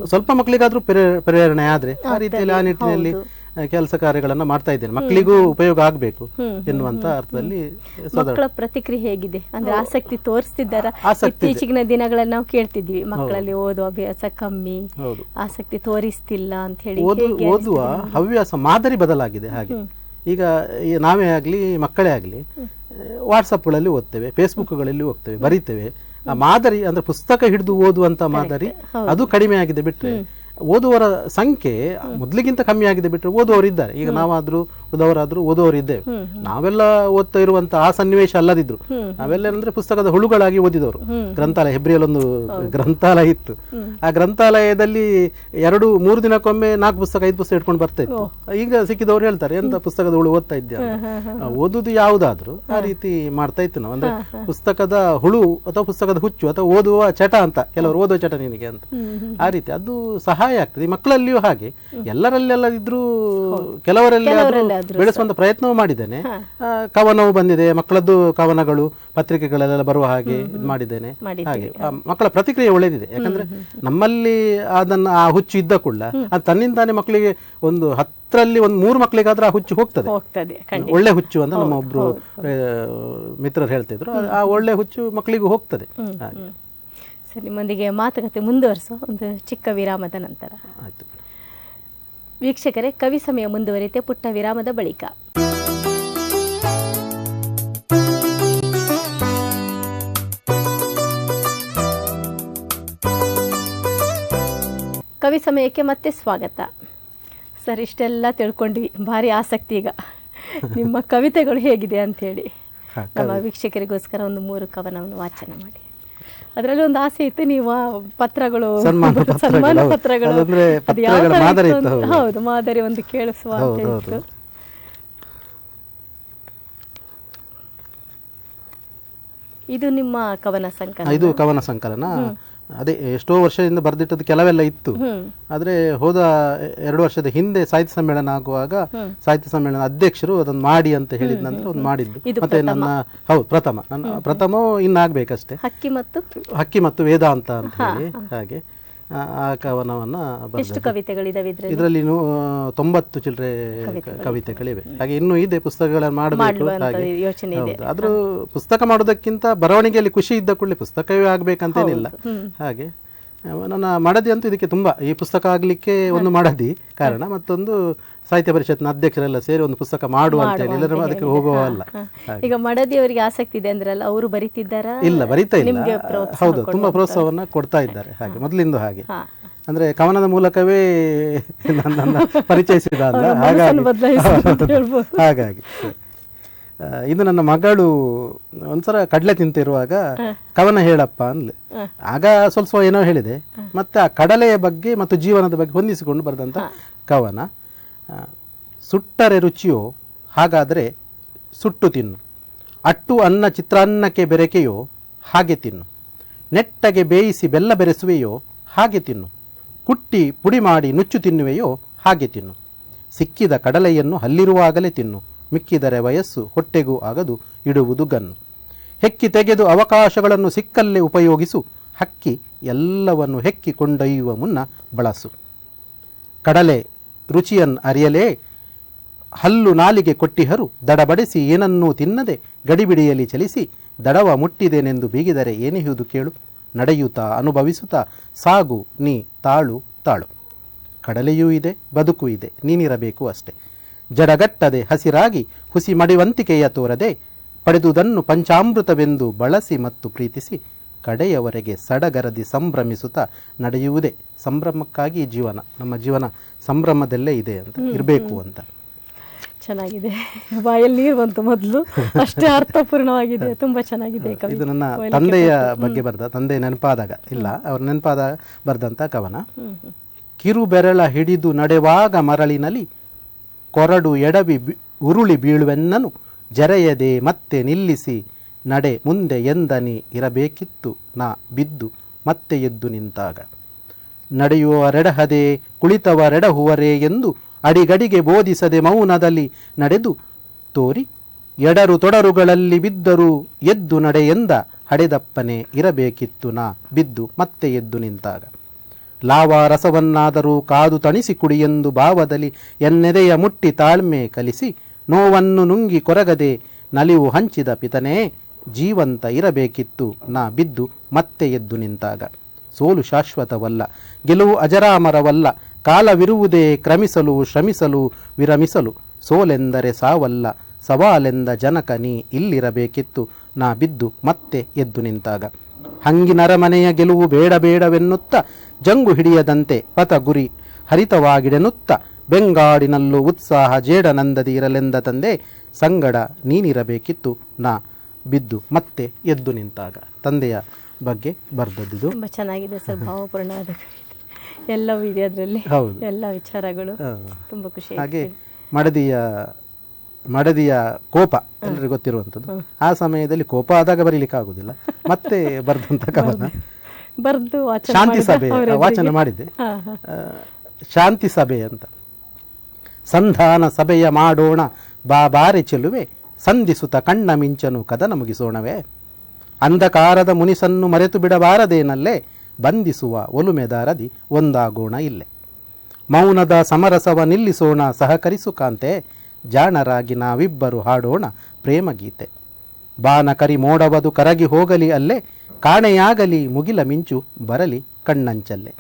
ಸ್ವಲ್ಪ ಮಕ್ಕಳಿಗಾದ್ರೂ ಪ್ರೇರ- ಪ್ರೇರಣೆ ಆದ್ರೆ ಆ ರೀತಿಯಲ್ಲಿ ಆ ನಿಟ್ಟಿನಲ್ಲಿ ಕೆಲಸ ಕಾರ್ಯಗಳನ್ನ ಮಾಡ್ತಾ ಇದ್ದೇನೆ. ಮಕ್ಕಳಿಗೂ ಉಪಯೋಗ ಆಗ್ಬೇಕು ಎನ್ನುವಂತ ಅರ್ಥದಲ್ಲಿ ಮಕ್ಕಳ ಪ್ರತಿಕ್ರಿಯೆ ಹೇಗಿದೆ? ಅಂದ್ರೆ ಆಸಕ್ತಿ ತೋರಿಸ್ತಿದ್ದಾರ. ಇತ್ತೀಚಿನ ದಿನಗಳಲ್ಲಿ ನಾವು ಕೇಳ್ತಿದ್ವಿ. ಮಕ್ಕಳಲ್ಲಿ ಓದುವ ಅಭ್ಯಾಸ ಕಮ್ಮಿ ಆಸಕ್ತಿ ತೋರಿಸ್ತಿಲ್ಲ ಅಂತ ಹೇಳಿ ಓದು ಓದುವ ಹವ್ಯಾಸ ಮಾದರಿ ಬದಲಾಗಿದೆ ಹಾಗೆ. ಈಗ ನಾವೇ ಆಗಲಿ ಮಕ್ಕಳೇ ಆಗಲಿ ವಾಟ್ಸಪ್ಗಳಲ್ಲಿ ಓದ್ತೇವೆ ಫೇಸ್ಬುಕ್ಗಳಲ್ಲಿ ಹೋಗ್ತೇವೆ ಬರೀತೇವೆ. ಆ ಮಾದರಿ ಅಂದ್ರೆ ಪುಸ್ತಕ ಹಿಡಿದು ಓದುವಂತ ಮಾದರಿ ಅದು ಕಡಿಮೆ ಆಗಿದೆ ಬಿಟ್ರೆ ಓದುವರ ಸಂಖ್ಯೆ ಮೊದಲಿಗಿಂತ ಕಮ್ಮಿ ಆಗಿದೆ ಬಿಟ್ರೆ ಓದುವವರು ಇದ್ದಾರೆ ಈಗ ನಾವಾದ್ರೂ ಓದವರಾದ್ರೂ ಓದೋರು ಇದ್ದೇವೆ ನಾವೆಲ್ಲ ಓದ್ತಾ ಇರುವಂತ ಆ ಸನ್ನಿವೇಶ ಅಲ್ಲದಿದ್ರು. ನಾವೆಲ್ಲ ಅಂದ್ರೆ ಪುಸ್ತಕದ ಹುಳುಗಳಾಗಿ ಓದಿದವರು. ಗ್ರಂಥಾಲಯ ಹೆಬ್ರಿಯಲ್ಲಿ ಒಂದು ಗ್ರಂಥಾಲಯ ಇತ್ತು. ಆ ಗ್ರಂಥಾಲಯದಲ್ಲಿ ಎರಡು ಮೂರು ದಿನಕ್ಕೊಮ್ಮೆ ನಾಲ್ಕು ಪುಸ್ತಕ ಐದು ಪುಸ್ತಕ ಇಟ್ಕೊಂಡು ಬರ್ತಾ ಇತ್ತು. ಈಗ ಸಿಕ್ಕಿದವರು ಹೇಳ್ತಾರೆ ಎಂತ ಪುಸ್ತಕದ ಹುಳು ಓದ್ತಾ ಇದ್ದೆ ಓದುದು ಯಾವುದಾದ್ರೂ ಆ ರೀತಿ ಮಾಡ್ತಾ ಇತ್ತು ನಾವು. ಅಂದ್ರೆ ಪುಸ್ತಕದ ಹುಳು ಅಥವಾ ಪುಸ್ತಕದ ಹುಚ್ಚು ಅಥವಾ ಓದುವ ಚಟ ಅಂತ ಕೆಲವರು ಓದುವ ಚಟ ನಿನಗೆ ಅಂತ. ಆ ರೀತಿ ಅದು ಸಹಾಯ ಆಗ್ತದೆ. ಮಕ್ಕಳಲ್ಲಿಯೂ ಹಾಗೆ. ಎಲ್ಲರಲ್ಲೆಲ್ಲ ಇದ್ರೂ ಕೆಲವರಲ್ಲಿ ಬೆಳೆಸುವಂತ ಪ್ರಯತ್ನವೂ ಮಾಡಿದ್ದೇನೆ. ಕವನವು ಬಂದಿದೆ ಮಕ್ಕಳದ್ದು ಕವನಗಳು ಪತ್ರಿಕೆಗಳಲ್ಲೆಲ್ಲ ಬರುವ ಹಾಗೆ ಮಾಡಿದ್ದೇನೆ. ಹಾಗೆ. ಮಕ್ಕಳ ಪ್ರತಿಕ್ರಿಯೆ ಒಳ್ಳೆದಿದೆ. ಯಾಕಂದ್ರೆ ನಮ್ಮಲ್ಲಿ ಅದನ್ನ ಆ ಹುಚ್ಚು ಇದ್ದ ಕೂಡ ಅದು ತನ್ನಿಂದಾನೆ ಮಕ್ಕಳಿಗೆ ಒಂದು ಹತ್ತರಲ್ಲಿ ಒಂದು ಮೂರು ಮಕ್ಕಳಿಗಾದ್ರೆ ಆ ಹುಚ್ಚು ಹೋಗ್ತದೆ. ಒಳ್ಳೆ ಹುಚ್ಚು ಅಂತ ನಮ್ಮ ಒಬ್ರು ಮಿತ್ರರು ಹೇಳ್ತಿದ್ರು. ಆ- ಒಳ್ಳೆ ಹುಚ್ಚು ಮಕ್ಕಳಿಗೂ ಹೋಗ್ತದೆ. ನಿಮ್ಮೊಂದಿಗೆ ಮಾತುಕತೆ ಮುಂದುವರಿಸೋ ಒಂದು ಚಿಕ್ಕ ವಿರಾಮದ ನಂತರ. ಆಯ್ತು. ವೀಕ್ಷಕರೇ ಕವಿ ಸಮಯ ಮುಂದುವರಿತೆ ಪುಟ್ಟ ವಿರಾಮದ ಬಳಿಕ. ಕವಿ ಸಮಯಕ್ಕೆ ಮತ್ತೆ ಸ್ವಾಗತ. ಸರ್ ಇಷ್ಟೆಲ್ಲ ತಿಳ್ಕೊಂಡ್ವಿ. ಭಾರಿ ಆಸಕ್ತಿ ಈಗ. ನಿಮ್ಮ ಕವಿತೆಗಳು ಹೇಗಿದೆ ಅಂತ ಹೇಳಿ ನಮ್ಮ ವೀಕ್ಷಕರಿಗೋಸ್ಕರ ಒಂದು ಮೂರು ಕವನವನ್ನು ವಾಚನ ಮಾಡಿ. ಅದರಲ್ಲಿ ಒಂದು ಆಸೆ ಇತ್ತು ನೀವು ಪತ್ರಗಳು ಸನ್ಮಾನ ಪತ್ರಗಳು, ಹೌದು. ಮಾದರಿ ಒಂದು ಕೇಳಿಸುವ ಅಂತ ಇತ್ತು. ಇದು ನಿಮ್ಮ ಕವನ ಸಂಕಲನ? ಇದು ಕವನ ಸಂಕಲನ. ಅದೇ ಎಷ್ಟೋ ವರ್ಷದಿಂದ ಬರೆದಿಟ್ಟದ್ದು ಕೆಲವೆಲ್ಲ ಇತ್ತು. ಆದ್ರೆ ಹೋದ ಎರಡು ವರ್ಷದ ಹಿಂದೆ ಸಾಹಿತ್ಯ ಸಮ್ಮೇಳನ ಆಗುವಾಗ ಸಾಹಿತ್ಯ ಸಮ್ಮೇಳನ ಅಧ್ಯಕ್ಷರು ಅದನ್ನು ಮಾಡಿ ಅಂತ ಹೇಳಿದ ನಂತರ ಒಂದು ಮಾಡಿದ್ದು. ಮತ್ತೆ ನನ್ನ ಹೌದು ಪ್ರಥಮ. ನನ್ನ ಪ್ರಥಮ ಇನ್ನಾಗ್ಬೇಕಷ್ಟೇ. ಹಕ್ಕಿ ಮತ್ತು? ಹಕ್ಕಿ ಮತ್ತು ವೇದಾಂತ ಅಂತ ಹೇಳಿ ಹಾಗೆ. ಆ, ಆ ಕವನವನ್ನ ಎಷ್ಟು ಕವಿತೆಗಳಿದಾವೆ ಇದರಲ್ಲಿ ತೊಂಬತ್ತು ಚಿಲ್ಲರೆ ಕವಿತೆಗಳಿವೆ. ಹಾಗೆ ಇನ್ನೂ ಇದೆ ಪುಸ್ತಕಗಳನ್ನು ಮಾಡಬೇಕು ಹಾಗೆ. ಆದ್ರೂ ಪುಸ್ತಕ ಮಾಡೋದಕ್ಕಿಂತ ಬರವಣಿಗೆಯಲ್ಲಿ ಖುಷಿ ಇದ್ದ ಕೂಡಲೇ ಪುಸ್ತಕವೇ ಆಗ್ಬೇಕಂತೇನಿಲ್ಲ. ಹಾಗೆ. ನನ್ನ ಮಡದಿ ಅಂತೂ ಇದಕ್ಕೆ ತುಂಬಾ ಈ ಪುಸ್ತಕ ಆಗ್ಲಿಕ್ಕೆ ಒಂದು ಮಡದಿ ಕಾರಣ ಮತ್ತೊಂದು ಸಾಹಿತ್ಯ ಪರಿಷತ್ನ ಅಧ್ಯಕ್ಷರೆಲ್ಲ ಸೇರಿ ಒಂದು ಪುಸ್ತಕ ಮಾಡುವ ಅಂತ ಹೇಳಿ ಎಲ್ಲರೂ ಅದಕ್ಕೆ ಹೋಗುವ ಅಲ್ಲ. ಈಗ ಮಡದಿ ಅವರಿಗೆ ಆಸಕ್ತಿ ಇದೆ ಅಂದ್ರಲ್ಲ ಅವರು ಬರಿತಿದ್ದಾರೆ? ಇಲ್ಲ ಬರೀತಾ ಇಲ್ಲ. ಹೌದು ತುಂಬಾ ಪ್ರೋತ್ಸಾಹವನ್ನ ಕೊಡ್ತಾ ಇದ್ದಾರೆ. ಹಾಗೆ ಮೊದಲಿಂದ ಹಾಗೆ. ಅಂದ್ರೆ ಕವನದ ಮೂಲಕವೇ ನನ್ನ ಪರಿಚಯಿಸಿದ ಅಲ್ಲ ಹಾಗಾಗಿ. ಇದು ನನ್ನ ಮಗಳು ಒಂದ್ಸಲ ಕಡಲೆ ತಿಂತಿರುವಾಗ ಕವನ ಹೇಳಪ್ಪ ಅಂದ್ಲೆ. ಆಗ ಸ್ವಲ್ಪ ಸ್ವಲ್ಪ ಏನೋ ಹೇಳಿದೆ. ಮತ್ತೆ ಆ ಕಡಲೆಯ ಬಗ್ಗೆ ಮತ್ತು ಜೀವನದ ಬಗ್ಗೆ ಹೊಂದಿಸಿಕೊಂಡು ಬರೆದಂತ ಕವನ ಸುಟ್ಟರೆ ರುಚಿಯೋ ಹಾಗಾದರೆ ಸುಟ್ಟು ತಿನ್ನು. ಅಟ್ಟು ಅನ್ನ ಚಿತ್ರಾನ್ನಕ್ಕೆ ಬೆರಕೆಯೋ ಹಾಗೆ ತಿನ್ನು. ನೆಟ್ಟಗೆ ಬೇಯಿಸಿ ಬೆಲ್ಲ ಬೆರೆಸುವೆಯೋ ಹಾಗೆ ತಿನ್ನು. ಕುಟ್ಟಿ ಪುಡಿ ಮಾಡಿ ನುಚ್ಚು ತಿನ್ನುವೆಯೋ ಹಾಗೆ ತಿನ್ನು. ಸಿಕ್ಕಿದ ಕಡಲೆಯನ್ನು ಹಲ್ಲಿರುವಾಗಲೇ ತಿನ್ನು. ಮಿಕ್ಕಿದರೆ ವಯಸ್ಸು ಹೊಟ್ಟೆಗೂ ಆಗದು, ಇಡುವುದು ಗನ್ನು ಹೆಕ್ಕಿ ತೆಗೆದು ಅವಕಾಶಗಳನ್ನು ಸಿಕ್ಕಲ್ಲೇ ಉಪಯೋಗಿಸು, ಹಕ್ಕಿ ಎಲ್ಲವನ್ನು ಹೆಕ್ಕಿ ಕೊಂಡೊಯ್ಯುವ ಮುನ್ನ ಬಳಸು. ಕಡಲೆ ರುಚಿಯನ್ ಅರಿಯಲೇ, ಹಲ್ಲು ನಾಲಿಗೆ ಕೊಟ್ಟಿಹರು, ದಡಬಡಿಸಿ ಏನನ್ನೂ ತಿನ್ನದೆ ಗಡಿಬಿಡಿಯಲ್ಲಿ ಚಲಿಸಿ, ದಡವ ಮುಟ್ಟಿದೆನೆಂದು ಬೀಗಿದರೆ ಏನಿಹುದು ಕೇಳು, ನಡೆಯುತ್ತಾ ಅನುಭವಿಸುತ್ತಾ, ಸಾಗು ನೀ ತಾಳು ತಾಳು. ಕಡಲೆಯೂ ಇದೆ, ಬದುಕು ಇದೆ, ನೀನಿರಬೇಕು ಅಷ್ಟೆ. ಜಡಗಟ್ಟದೆ ಹಸಿರಾಗಿ ಹುಸಿ ಮಡಿವಂತಿಕೆಯ ತೋರದೆ ಪಡೆದುದನ್ನು ಪಂಚಾಮೃತವೆಂದು ಬಳಸಿ ಮತ್ತು ಪ್ರೀತಿಸಿ ಕಡೆಯವರೆಗೆ ಸಡಗರದಿ ಸಂಭ್ರಮಿಸುತ್ತಾ ನಡೆಯುವುದೇ ಸಂಭ್ರಮಕ್ಕಾಗಿ ಜೀವನ. ನಮ್ಮ ಜೀವನ ಸಂಭ್ರಮದಲ್ಲೇ ಇದೆ ಅಂತ ಇರಬೇಕು ಅಂತ. ಚೆನ್ನಾಗಿದೆ. ಬಾಯಲ್ಲಿ ನೀರು ಬಂತು ಮೊದಲು ಅಷ್ಟೇ ಅರ್ಥಪೂರ್ಣವಾಗಿದೆ. ತುಂಬಾ ಚೆನ್ನಾಗಿದೆ ಇದು ನನ್ನ ತಂದೆಯ ಬಗ್ಗೆ ಬರೆದ ತಂದೆ ನೆನಪಾದಾಗ ಇಲ್ಲ ಅವ್ರ ನೆನಪಾದ ಬರೆದಂತ ಕವನ. ಕಿರು ಬೆರಳ ಹಿಡಿದು ನಡೆವಾಗ ಮರಳಿನಲ್ಲಿ ಕೊರಡು ಎಡವಿ ಉರುಳಿ ಬೀಳುವೆನ್ನನು. ಜರೆಯದೆ ಮತ್ತೆ ನಿಲ್ಲಿಸಿ, ನಡೆ ಮುಂದೆ ಎಂದನಿ ಇರಬೇಕಿತ್ತು, ನಾ ಬಿದ್ದು ಮತ್ತೆ ಎದ್ದು ನಿಂತಾಗ. ನಡೆಯುವರೆಡಹದೆ ಕುಳಿತವರೆಡಹುವರೇ ಎಂದು ಅಡಿಗಡಿಗೆ ಬೋಧಿಸದೆ ಮೌನದಲ್ಲಿ ನಡೆದು ತೋರಿ, ಎಡರು ತೊಡರುಗಳಲ್ಲಿ ಬಿದ್ದರೂ ಎದ್ದು ನಡೆ ಎಂದ ಹಡೆದಪ್ಪನೆ ಇರಬೇಕಿತ್ತು, ನಾ ಬಿದ್ದು ಮತ್ತೆ ಎದ್ದು ನಿಂತಾಗ. ಲಾವ ರಸವನ್ನಾದರೂ ಕಾದು ತಣಿಸಿ ಕುಡಿಯೆಂದು ಭಾವದಲ್ಲಿ ಎನ್ನೆದೆಯ ಮುಟ್ಟಿ ತಾಳ್ಮೆ ಕಲಿಸಿ ನೋವನ್ನು ನುಂಗಿ ಕೊರಗದೆ ನಲಿವು ಹಂಚಿದ ಪಿತನೇ, ಜೀವಂತ ಇರಬೇಕಿತ್ತು. ನಾ ಬಿದ್ದು ಮತ್ತೆ ಎದ್ದು ನಿಂತಾಗ. ಸೋಲು ಶಾಶ್ವತವಲ್ಲ, ಗೆಲುವು ಅಜರಾಮರವಲ್ಲ, ಕಾಲವಿರುವುದೇ ಕ್ರಮಿಸಲು, ಶ್ರಮಿಸಲು, ವಿರಮಿಸಲು. ಸೋಲೆಂದರೆ ಸಾವಲ್ಲ, ಸವಾಲೆಂದ ಜನಕ ನೀ ಇಲ್ಲಿರಬೇಕಿತ್ತು. ನಾ ಬಿದ್ದು ಮತ್ತೆ ಎದ್ದು ನಿಂತಾಗ. ಹಂಗಿನರಮನೆಯ ಗೆಲುವು ಬೇಡ ಬೇಡವೆನ್ನುತ್ತ ಜಂಗು ಹಿಡಿಯದಂತೆ ಪಥ ಗುರಿ ಹರಿತವಾಗಿಡೆನುತ್ತ ಬೆಂಗಾಡಿನಲ್ಲೂ ಉತ್ಸಾಹ ಜೇಡನಂದದಿ ಇರಲೆಂದ ತಂದೆ ಸಂಗಡ ನೀನಿರಬೇಕಿತ್ತು ನಾ ಬಿದ್ದು ಮತ್ತೆ ಎದ್ದು ನಿಂತಾಗ. ತಂದೆಯ ಬಗ್ಗೆ ಬರ್ದದ್ದು ತುಂಬಾ ಚೆನ್ನಾಗಿದೆ ಸರ್ ಭಾವಪೂರ್ಣವಾದ ಕವಿತೆ ಎಲ್ಲವೂ ಇದೆ ಅದರಲ್ಲಿ ಹೌದು. ಎಲ್ಲ ವಿಚಾರಗಳು. ತುಂಬಾ ಖುಷಿ ಹಾಗೆ ಮಡದಿಯ ಮಡದಿಯ ಕೋಪ ಎಲ್ಲರಿಗೂ ಗೊತ್ತಿರುವಂಥದ್ದು. ಆ ಸಮಯದಲ್ಲಿ ಕೋಪ ಆದಾಗ ಬರೀಲಿಕ್ಕೆ ಆಗುದಿಲ್ಲ ಮತ್ತೆ ಬರ್ದಂತ ಕವನ? ಬರ್ದು. ವಾಚನ ಶಾಂತಿ ಸಭೆ ವಾಚನ ಮಾಡಿದ್ದೆ. ಶಾಂತಿ ಸಭೆ ಅಂತ. ಸಂಧಾನ ಸಭೆಯ ಮಾಡೋಣ ಬಾಬಾರೆ ಚೆಲುವೆ ಸಂಧಿಸುತ್ತ ಕಣ್ಣ ಮಿಂಚನು ಕದನ ಮುಗಿಸೋಣವೇ ಅಂಧಕಾರದ ಮುನಿಸನ್ನು ಮರೆತು ಬಿಡಬಾರದೇನಲ್ಲೇ ಬಂಧಿಸುವ ಒಲುಮೆದಾರದಿ ಒಂದಾಗೋಣ ಇಲ್ಲೇ. ಮೌನದ ಸಮರಸವ ನಿಲ್ಲಿಸೋಣ ಸಹಕರಿಸು ಕಾಂತೆ ಜಾಣರಾಗಿ ನಾವಿಬ್ಬರು ಹಾಡೋಣ ಪ್ರೇಮಗೀತೆ. ಬಾನ ಕರಿ ಮೋಡವದು ಕರಗಿ ಹೋಗಲಿ ಅಲ್ಲೇ, ಕಾಣೆಯಾಗಲಿ ಮುಗಿಲ ಮಿಂಚು ಬರಲಿ ಕಣ್ಣಂಚಲ್ಲೇ.